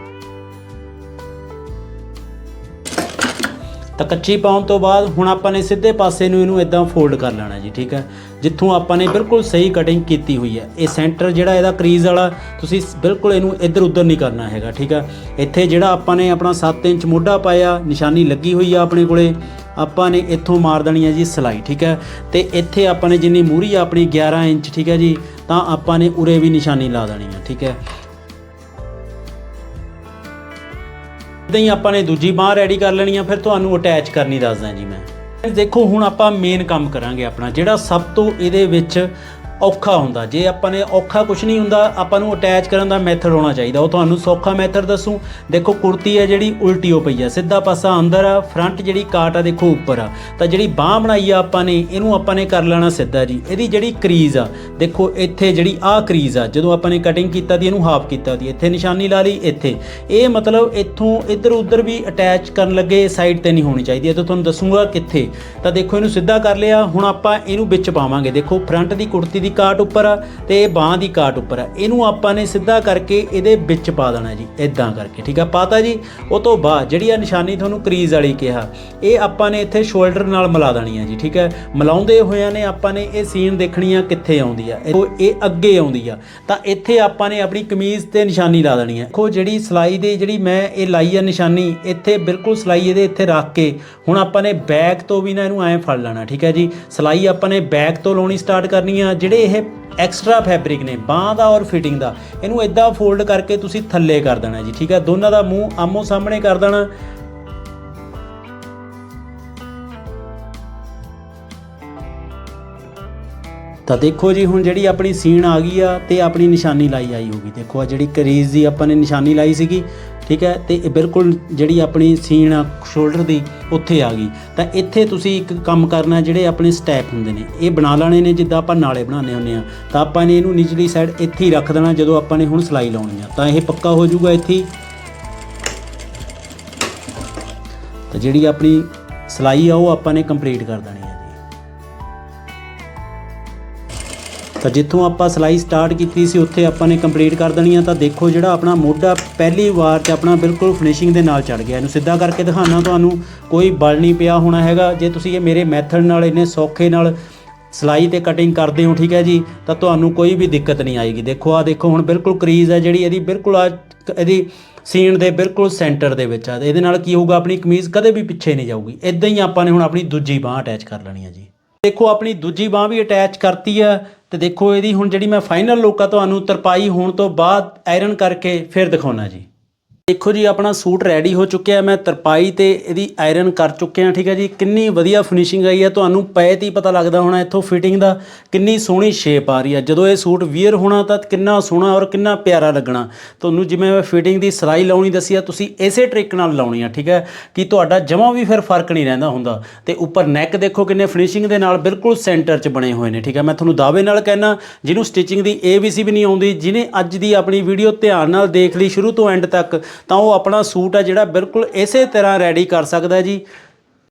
ਤਾਂ ਕੱਚੀ ਪਾਉਣ ਤੋਂ ਬਾਅਦ ਹੁਣ ਆਪਾਂ ਨੇ ਸਿੱਧੇ ਪਾਸੇ ਨੂੰ ਇਹਨੂੰ ਇਦਾਂ ਫੋਲਡ ਕਰ ਲੈਣਾ ਜੀ, ਠੀਕ ਹੈ? ਜਿੱਥੋਂ ਆਪਾਂ ਨੇ ਬਿਲਕੁਲ ਸਹੀ ਕਟਿੰਗ ਕੀਤੀ ਹੋਈ ਹੈ। ਇਹ ਸੈਂਟਰ ਜਿਹੜਾ ਇਹਦਾ ਕਰੀਜ਼ ਵਾਲਾ, ਤੁਸੀਂ ਬਿਲਕੁਲ ਇਹਨੂੰ ਇੱਧਰ ਉੱਧਰ ਨਹੀਂ ਕਰਨਾ ਹੈਗਾ, ਠੀਕ ਹੈ? ਇੱਥੇ ਜਿਹੜਾ ਆਪਾਂ ਨੇ ਆਪਣਾ 7 ਇੰਚ ਮੋਢਾ ਪਾਇਆ, ਨਿਸ਼ਾਨੀ ਲੱਗੀ ਹੋਈ ਆ ਆਪਣੇ ਕੋਲੇ, ਆਪਾਂ ਨੇ ਇੱਥੋਂ ਮਾਰ ਦੇਣੀ ਹੈ ਜੀ ਸਲਾਈ, ਠੀਕ ਹੈ? ਤੇ ਇੱਥੇ ਆਪਾਂ ਨੇ ਜਿੰਨੀ ਮੂਰੀ ਆ ਆਪਣੀ 11 ਇੰਚ, ਠੀਕ ਹੈ ਜੀ, ਤਾਂ ਆਪਾਂ ਨੇ ਉਰੇ ਵੀ ਨਿਸ਼ਾਨੀ ਲਾ ਦੇਣੀ ਹੈ, ਠੀਕ ਹੈ? ਇਦਾਂ ਹੀ ਆਪਾਂ ਨੇ ਦੂਜੀ ਬਾਹ ਰੈਡੀ ਕਰ ਲੈਣੀ ਆ, ਫਿਰ ਤੁਹਾਨੂੰ ਅਟੈਚ ਕਰਨੀ ਦੱਸਦਾ ਜੀ ਮੈਂ। ਦੇਖੋ, ਹੁਣ ਆਪਾਂ ਮੇਨ ਕੰਮ ਕਰਾਂਗੇ ਆਪਣਾ, ਜਿਹੜਾ ਸਭ ਤੋਂ ਇਹਦੇ ਵਿੱਚ ਔਖਾ ਹੁੰਦਾ। ਜੇ ਆਪਾਂ ਨੇ ਔਖਾ ਕੁਝ ਨਹੀਂ ਹੁੰਦਾ, ਆਪਾਂ ਨੂੰ ਅਟੈਚ ਕਰਨ ਦਾ ਮੈਥਡ ਹੋਣਾ ਚਾਹੀਦਾ। ਉਹ ਤੁਹਾਨੂੰ ਸੌਖਾ ਮੈਥਡ ਦੱਸੂ। ਦੇਖੋ, ਕੁੜਤੀ ਹੈ ਜਿਹੜੀ, ਉਲਟੀ ਹੋ ਪਈ ਆ। ਸਿੱਧਾ ਪਾਸਾ ਅੰਦਰ ਆ ਫਰੰਟ ਜਿਹੜੀ ਕਾਟ ਆ, ਦੇਖੋ ਉੱਪਰ ਆ। ਤਾਂ ਜਿਹੜੀ ਬਾਹ ਬਣਾਈ ਆ ਆਪਾਂ ਨੇ, ਇਹਨੂੰ ਆਪਾਂ ਨੇ ਕਰ ਲੈਣਾ ਸਿੱਧਾ ਜੀ। ਇਹਦੀ ਜਿਹੜੀ ਕਰੀਜ਼ ਆ, ਦੇਖੋ ਇੱਥੇ ਜਿਹੜੀ ਆਹ ਕਰੀਜ਼ ਆ, ਜਦੋਂ ਆਪਾਂ ਨੇ ਕਟਿੰਗ ਕੀਤਾ ਦੀ, ਇਹਨੂੰ ਹਾਫ ਕੀਤਾ ਦੀ। ਇੱਥੇ ਨਿਸ਼ਾਨੀ ਲਾ ਲਈ, ਇੱਥੇ। ਇਹ ਮਤਲਬ ਇੱਥੋਂ ਇੱਧਰ ਉੱਧਰ ਵੀ ਅਟੈਚ ਕਰਨ ਲੱਗੇ ਸਾਈਡ ਤੇ ਨਹੀਂ ਹੋਣੀ ਚਾਹੀਦੀ। ਇਹ ਤਾਂ ਤੁਹਾਨੂੰ ਦੱਸੂਗਾ ਕਿੱਥੇ। ਤਾਂ ਦੇਖੋ, ਇਹਨੂੰ ਸਿੱਧਾ ਕਰ ਲਿਆ। ਹੁਣ ਆਪਾਂ ਇਹਨੂੰ ਵਿੱਚ ਪਾਵਾਂਗੇ। ਦੇਖੋ ਫਰੰਟ ਦੀ ਕੁੜਤੀ ਦੀ ਕਾਟ ਉੱਪਰ ਆ ਤੇ ਇਹ ਬਾਹ ਦੀ ਕਾਟ ਉੱਪਰ ਆ। ਇਹਨੂੰ ਆਪਾਂ ਨੇ ਸਿੱਧਾ ਕਰਕੇ ਇਹਦੇ ਵਿੱਚ ਪਾ ਦੇਣਾ ਜੀ ਇਦਾਂ ਕਰਕੇ, ਠੀਕ ਆ? ਪਾਤਾ ਜੀ, ਉਹ ਤੋਂ ਬਾਅਦ ਜਿਹੜੀ ਆ ਨਿਸ਼ਾਨੀ ਤੁਹਾਨੂੰ ਕਰੀਜ਼ ਵਾਲੀ ਕਿਹਾ, ਇਹ ਆਪਾਂ ਨੇ ਇੱਥੇ ਸ਼ੋਲਡਰ ਨਾਲ ਮਿਲਾ ਦੇਣੀ ਆ ਜੀ, ਠੀਕ ਹੈ ਮਿਲਾਉਂਦੇ ਹੋਇਆਂ ਨੇ ਆਪਾਂ ਨੇ ਇਹ ਸੀਨ ਦੇਖਣੀ ਆ ਕਿੱਥੇ ਆਉਂਦੀ ਆ। ਇਹ ਇਹ ਅੱਗੇ ਆਉਂਦੀ ਆ। ਤਾਂ ਇੱਥੇ ਆਪਾਂ ਨੇ ਆਪਣੀ ਕਮੀਜ਼ ਤੇ ਨਿਸ਼ਾਨੀ ਲਾ ਦੇਣੀ ਆ। ਦੇਖੋ ਜਿਹੜੀ ਸਲਾਈ ਦੇ ਜਿਹੜੀ ਮੈਂ ਇਹ ਲਾਈ ਆ ਨਿਸ਼ਾਨੀ, ਇੱਥੇ ਬਿਲਕੁਲ ਸਲਾਈ ਇਹਦੇ ਇੱਥੇ ਰੱਖ ਕੇ ਹੁਣ ਆਪਾਂ ਨੇ ਬੈਕ ਤੋਂ ਵੀ ਨਾ ਇਹਨੂੰ ਐਂ ਫੜ ਲੈਣਾ, ਠੀਕ ਹੈ ਜੀ? ਸਲਾਈ ਆਪਾਂ ਨੇ ਬੈਕ ਤੋਂ ਲਾਉਣੀ ਸਟਾਰਟ ਕਰਨੀ ਆ, ਜਿਹੜੇ ਇਹ ਐਕਸਟਰਾ ਫੈਬਰਿਕ ਨੇ, ਬਾਹ ਦਾ ਔਰ ਫਿਟਿੰਗ ਦਾ। ਇਹਨੂੰ ਇਦਾਂ ਫੋਲਡ ਕਰਕੇ ਤੁਸੀਂ ਥੱਲੇ ਕਰ ਦੇਣਾ ਜੀ, ਠੀਕ ਹੈ ਦੋਨਾਂ ਦਾ ਮੂੰਹ ਆਮੋ ਸਾਹਮਣੇ ਕਰ ਦੇਣਾ। ਤਾਂ ਦੇਖੋ ਜੀ, ਹੁਣ ਜਿਹੜੀ ਆਪਣੀ ਸੀਨ ਆ ਗਈ ਆ ਤੇ ਆਪਣੀ ਨਿਸ਼ਾਨੀ ਲਾਈ ਆਈ ਹੋਗੀ। ਦੇਖੋ ਆ ਜਿਹੜੀ ਕਰੀਜ਼ ਦੀ ਆਪਾਂ ਨੇ ਨਿਸ਼ਾਨੀ ਲਾਈ ਸੀਗੀ ਠੀਕ ਹੈ? ਤੇ ਇਹ ਬਿਲਕੁਲ ਜਿਹੜੀ ਆਪਣੀ ਸੀਨ ਆ ਸ਼ੋਲਡਰ ਦੀ, ਉੱਥੇ ਆ ਗਈ। ਤਾਂ ਇੱਥੇ ਤੁਸੀਂ ਇੱਕ ਕੰਮ ਕਰਨਾ, ਜਿਹੜੇ ਆਪਣੇ ਸਟੈਪ ਹੁੰਦੇ ਨੇ। ਇਹ ਬਣਾ ਲੈਣੇ ਨੇ, ਜਿੱਦਾਂ ਆਪਾਂ ਨਾਲੇ ਬਣਾਉਂਦੇ ਹੁੰਦੇ ਆ ਤਾਂ ਆਪਾਂ ਨੇ ਇਹਨੂੰ ਨਿਚਲੀ ਸਾਈਡ ਇੱਥੇ ਹੀ ਰੱਖ ਦੇਣਾ, ਜਦੋਂ ਆਪਾਂ ਨੇ ਹੁਣ ਸਲਾਈ ਲਾਉਣੀ ਆ। ਤਾਂ ਇਹ ਪੱਕਾ ਹੋ ਜਾਊਗਾ ਇੱਥੇ ਤਾਂ ਜਿਹੜੀ ਆਪਣੀ ਸਲਾਈ ਆ, ਉਹ ਆਪਾਂ ਨੇ ਕੰਪਲੀਟ ਕਰ ਦੇਣੀ ਹੈ ਤਾਂ ਜਿੱਥੋਂ ਆਪਾਂ ਸਿਲਾਈ ਸਟਾਰਟ ਕੀਤੀ ਸੀ, ਉੱਥੇ ਆਪਾਂ ਨੇ ਕੰਪਲੀਟ ਕਰ ਦੇਣੀ ਆ। ਤਾਂ ਦੇਖੋ ਜਿਹੜਾ ਆਪਣਾ ਮੋਢਾ ਪਹਿਲੀ ਵਾਰ 'ਚ ਆਪਣਾ ਬਿਲਕੁਲ ਫਿਨਿਸ਼ਿੰਗ ਦੇ ਨਾਲ ਚੜ ਗਿਆ। ਇਹਨੂੰ ਸਿੱਧਾ ਕਰਕੇ ਦਿਖਾਣਾ ਤੁਹਾਨੂੰ, ਕੋਈ ਬਲ ਨਹੀਂ ਪਿਆ ਹੋਣਾ ਹੈਗਾ। ਜੇ ਤੁਸੀਂ ਇਹ ਮੇਰੇ ਮੈਥਡ ਨਾਲ, ਇੰਨੇ ਸੌਖੇ ਨਾਲ ਸਲਾਈ ਤੇ ਕਟਿੰਗ ਕਰਦੇ ਹੋ, ਠੀਕ ਹੈ ਜੀ, ਤਾਂ ਤੁਹਾਨੂੰ ਕੋਈ ਵੀ ਦਿੱਕਤ ਨਹੀਂ ਆਏਗੀ। ਦੇਖੋ ਆ ਦੇਖੋ, ਹੁਣ ਬਿਲਕੁਲ ਕਰੀਜ਼ ਹੈ ਜਿਹੜੀ, ਇਹਦੀ ਬਿਲਕੁਲ ਆ ਇਹਦੀ ਸੀਨ ਦੇ ਬਿਲਕੁਲ ਸੈਂਟਰ ਦੇ ਵਿੱਚ ਆ। ਤੇ ਇਹਦੇ ਨਾਲ ਕੀ ਹੋਊਗਾ, ਆਪਣੀ ਕਮੀਜ਼ ਕਦੇ ਵੀ ਪਿੱਛੇ ਨਹੀਂ ਜਾਊਗੀ। ਇਦਾਂ ਹੀ ਆਪਾਂ ਨੇ ਹੁਣ ਆਪਣੀ ਦੂਜੀ ਬਾਹ ਅਟੈਚ ਕਰ ਲੈਣੀ ਹੈ ਜੀ। ਦੇਖੋ, ਆਪਣੀ ਦੂਜੀ ਬਾਹ ਵੀ ਅਟੈਚ ਕਰਤੀ ਆ ਤੇ ਦੇਖੋ, ਇਹਦੀ ਹੁਣ ਜਿਹੜੀ ਮੈਂ ਫਾਈਨਲ ਲੁੱਕ ਆ ਤੁਹਾਨੂੰ ਤਰਪਾਈ ਹੋਣ ਤੋਂ ਬਾਅਦ ਆਇਰਨ ਕਰਕੇ ਫਿਰ ਦਿਖਾਉਣਾ ਜੀ। ਦੇਖੋ ਜੀ, ਆਪਣਾ ਸੂਟ ਰੈਡੀ ਹੋ ਚੁੱਕਿਆ ਮੈਂ ਤਰਪਾਈ ਤੇ ਇਹਦੀ ਆਇਰਨ ਕਰ ਚੁੱਕਿਆ ਠੀਕ ਹੈ ਜੀ। ਕਿੰਨੀ ਵਧੀਆ ਫਿਨਿਸ਼ਿੰਗ ਆਈ ਹੈ, ਤੁਹਾਨੂੰ ਪਏ ਤੇ ਹੀ ਪਤਾ ਲੱਗਦਾ ਹੋਣਾ ਇੱਥੋਂ ਫਿਟਿੰਗ ਦਾ, ਕਿੰਨੀ ਸੋਹਣੀ ਸ਼ੇਪ ਆ ਰਹੀ ਹੈ। ਜਦੋਂ ਇਹ ਸੂਟ ਵੀਅਰ ਹੋਣਾ ਤਾਂ ਕਿੰਨਾ ਸੋਹਣਾ ਔਰ ਕਿੰਨਾ ਪਿਆਰਾ ਲੱਗਣਾ। ਤੁਹਾਨੂੰ ਜਿਵੇਂ ਮੈਂ ਫਿਟਿੰਗ ਦੀ ਸਿਲਾਈ ਲਾਉਣੀ ਦੱਸੀ ਆ, ਤੁਸੀਂ ਇਸੇ ਟ੍ਰਿਕ ਨਾਲ ਲਾਉਣੀ ਆ, ਠੀਕ ਹੈ, ਕਿ ਤੁਹਾਡਾ ਜਮਾਂ ਵੀ ਫਿਰ ਫ਼ਰਕ ਨਹੀਂ ਰਹਿੰਦਾ ਹੁੰਦਾ। ਤੇ ਉੱਪਰ ਨੈਕ ਦੇਖੋ ਕਿੰਨੇ ਫਿਨਿਸ਼ਿੰਗ ਦੇ ਨਾਲ ਬਿਲਕੁਲ ਸੈਂਟਰ 'ਚ ਬਣੇ ਹੋਏ ਨੇ, ਠੀਕ ਹੈ। ਮੈਂ ਤੁਹਾਨੂੰ ਦਾਅਵੇ ਨਾਲ ਕਹਿਣਾ ਜਿਹਨੂੰ ਸਟਿਚਿੰਗ ਦੀ ABC ਵੀ ਨਹੀਂ ਆਉਂਦੀ, ਜਿਹਨੇ ਅੱਜ ਦੀ ਆਪਣੀ ਵੀਡੀਓ ਧਿਆਨ ਨਾਲ ਦੇਖ ਲਈ, ਸ਼ੁਰੂ ਤੋਂ ਐਂਡ ਤੱਕ ਤਾਂ ਉਹ ਆਪਣਾ ਸੂਟ ਆ ਜਿਹੜਾ ਬਿਲਕੁਲ ਇਸੇ ਤਰ੍ਹਾਂ ਰੈਡੀ ਕਰ ਸਕਦਾ ਜੀ।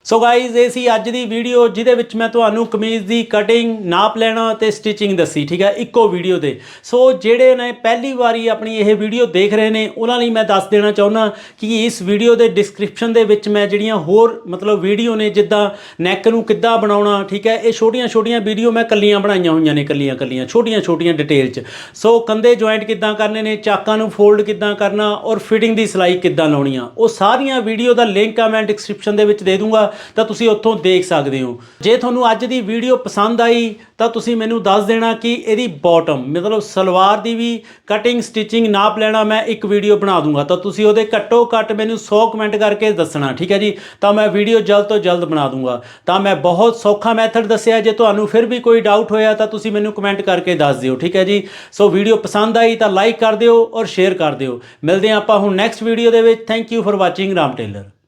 ਸੋ ਗਾਇਜ਼ ਇਹ ਸੀ ਅੱਜ ਦੀ ਵੀਡੀਓ ਜਿਹਦੇ ਵਿੱਚ ਮੈਂ ਤੁਹਾਨੂੰ ਕਮੀਜ਼ ਦੀ ਕਟਿੰਗ ਨਾਪ ਲੈਣਾ ਤੇ ਸਟਿਚਿੰਗ ਦੱਸੀ, ਠੀਕ ਹੈ? ਇੱਕੋ ਵੀਡੀਓ ਦੇ। ਸੋ ਜਿਹੜੇ ਨੇ ਪਹਿਲੀ ਵਾਰੀ ਆਪਣੀ ਇਹ ਵੀਡੀਓ ਦੇਖ ਰਹੇ ਨੇ, ਉਹਨਾਂ ਲਈ ਮੈਂ ਦੱਸ ਦੇਣਾ ਚਾਹੁੰਦਾ ਕਿ ਇਸ ਵੀਡੀਓ ਦੇ ਡਿਸਕ੍ਰਿਪਸ਼ਨ ਦੇ ਵਿੱਚ ਮੈਂ ਜਿਹੜੀਆਂ ਹੋਰ ਮਤਲਬ ਵੀਡੀਓ ਨੇ, ਜਿੱਦਾਂ ਨੈਕ ਨੂੰ ਕਿੱਦਾਂ ਬਣਾਉਣਾ, ਠੀਕ ਹੈ? ਇਹ ਛੋਟੀਆਂ-ਛੋਟੀਆਂ ਵੀਡੀਓ ਮੈਂ ਕੱਲੀਆਂ ਬਣਾਈਆਂ ਹੋਈਆਂ ਨੇ, ਕੱਲੀਆਂ-ਕੱਲੀਆਂ, ਛੋਟੀਆਂ-ਛੋਟੀਆਂ ਡਿਟੇਲ 'ਚ। ਸੋ ਕੰਦੇ ਜੁਆਇੰਟ ਕਿੱਦਾਂ ਕਰਨੇ ਨੇ, ਚਾਕਾਂ ਨੂੰ ਫੋਲਡ ਕਿੱਦਾਂ ਕਰਨਾ ਔਰ ਫਿਟਿੰਗ ਦੀ ਸਿਲਾਈ ਕਿੱਦਾਂ ਲਾਉਣੀ ਆ, ਉਹ ਸਾਰੀਆਂ ਵੀਡੀਓ ਦਾ ਲਿੰਕ ਆ, ਮੈਂ ਡਿਸਕ੍ਰਿਪਸ਼ਨ ਦੇ ਵਿੱਚ ਦੇ ਦੂੰਗਾ। ਤਾਂ ਤੁਸੀਂ ਉੱਥੋਂ ਦੇਖ ਸਕਦੇ ਹੋ। ਜੇ ਤੁਹਾਨੂੰ ਅੱਜ ਦੀ ਵੀਡੀਓ ਪਸੰਦ ਆਈ, ਤਾਂ ਤੁਸੀਂ ਮੈਨੂੰ ਦੱਸ ਦੇਣਾ ਕਿ ਇਹਦੀ ਬਾਟਮ ਮਤਲਬ ਸਲਵਾਰ ਦੀ ਵੀ ਕਟਿੰਗ ਸਟਿਚਿੰਗ ਨਾਪ ਲੈਣਾ ਮੈਂ ਇੱਕ ਵੀਡੀਓ ਬਣਾ ਦੂੰਗਾ। ਤਾਂ ਤੁਸੀਂ ਉਹਦੇ ਘੱਟੋ ਘੱਟ ਮੈਨੂੰ 100 ਕਮੈਂਟ ਕਰਕੇ ਦੱਸਣਾ, ਠੀਕ ਹੈ ਜੀ? ਤਾਂ ਮੈਂ ਵੀਡੀਓ ਜਲਦ ਤੋਂ ਜਲਦ ਬਣਾ ਦੂੰਗਾ। ਤਾਂ ਮੈਂ ਬਹੁਤ ਸੌਖਾ ਮੈਥਡ ਦੱਸਿਆ, ਜੇ ਤੁਹਾਨੂੰ ਫਿਰ ਵੀ ਕੋਈ ਡਾਊਟ ਹੋਇਆ ਤਾਂ ਤੁਸੀਂ ਮੈਨੂੰ ਕਮੈਂਟ ਕਰਕੇ ਦੱਸ ਦਿਓ, ਠੀਕ ਹੈ ਜੀ? ਸੋ ਵੀਡੀਓ ਪਸੰਦ ਆਈ ਤਾਂ ਲਾਈਕ ਕਰ ਦਿਓ ਔਰ ਸ਼ੇਅਰ ਕਰ ਦਿਓ। ਮਿਲਦੇ ਹਾਂ ਆਪਾਂ ਹੁਣ ਨੈਕਸਟ ਵੀਡੀਓ ਦੇ ਵਿੱਚ। Thank you for watching Ram tailor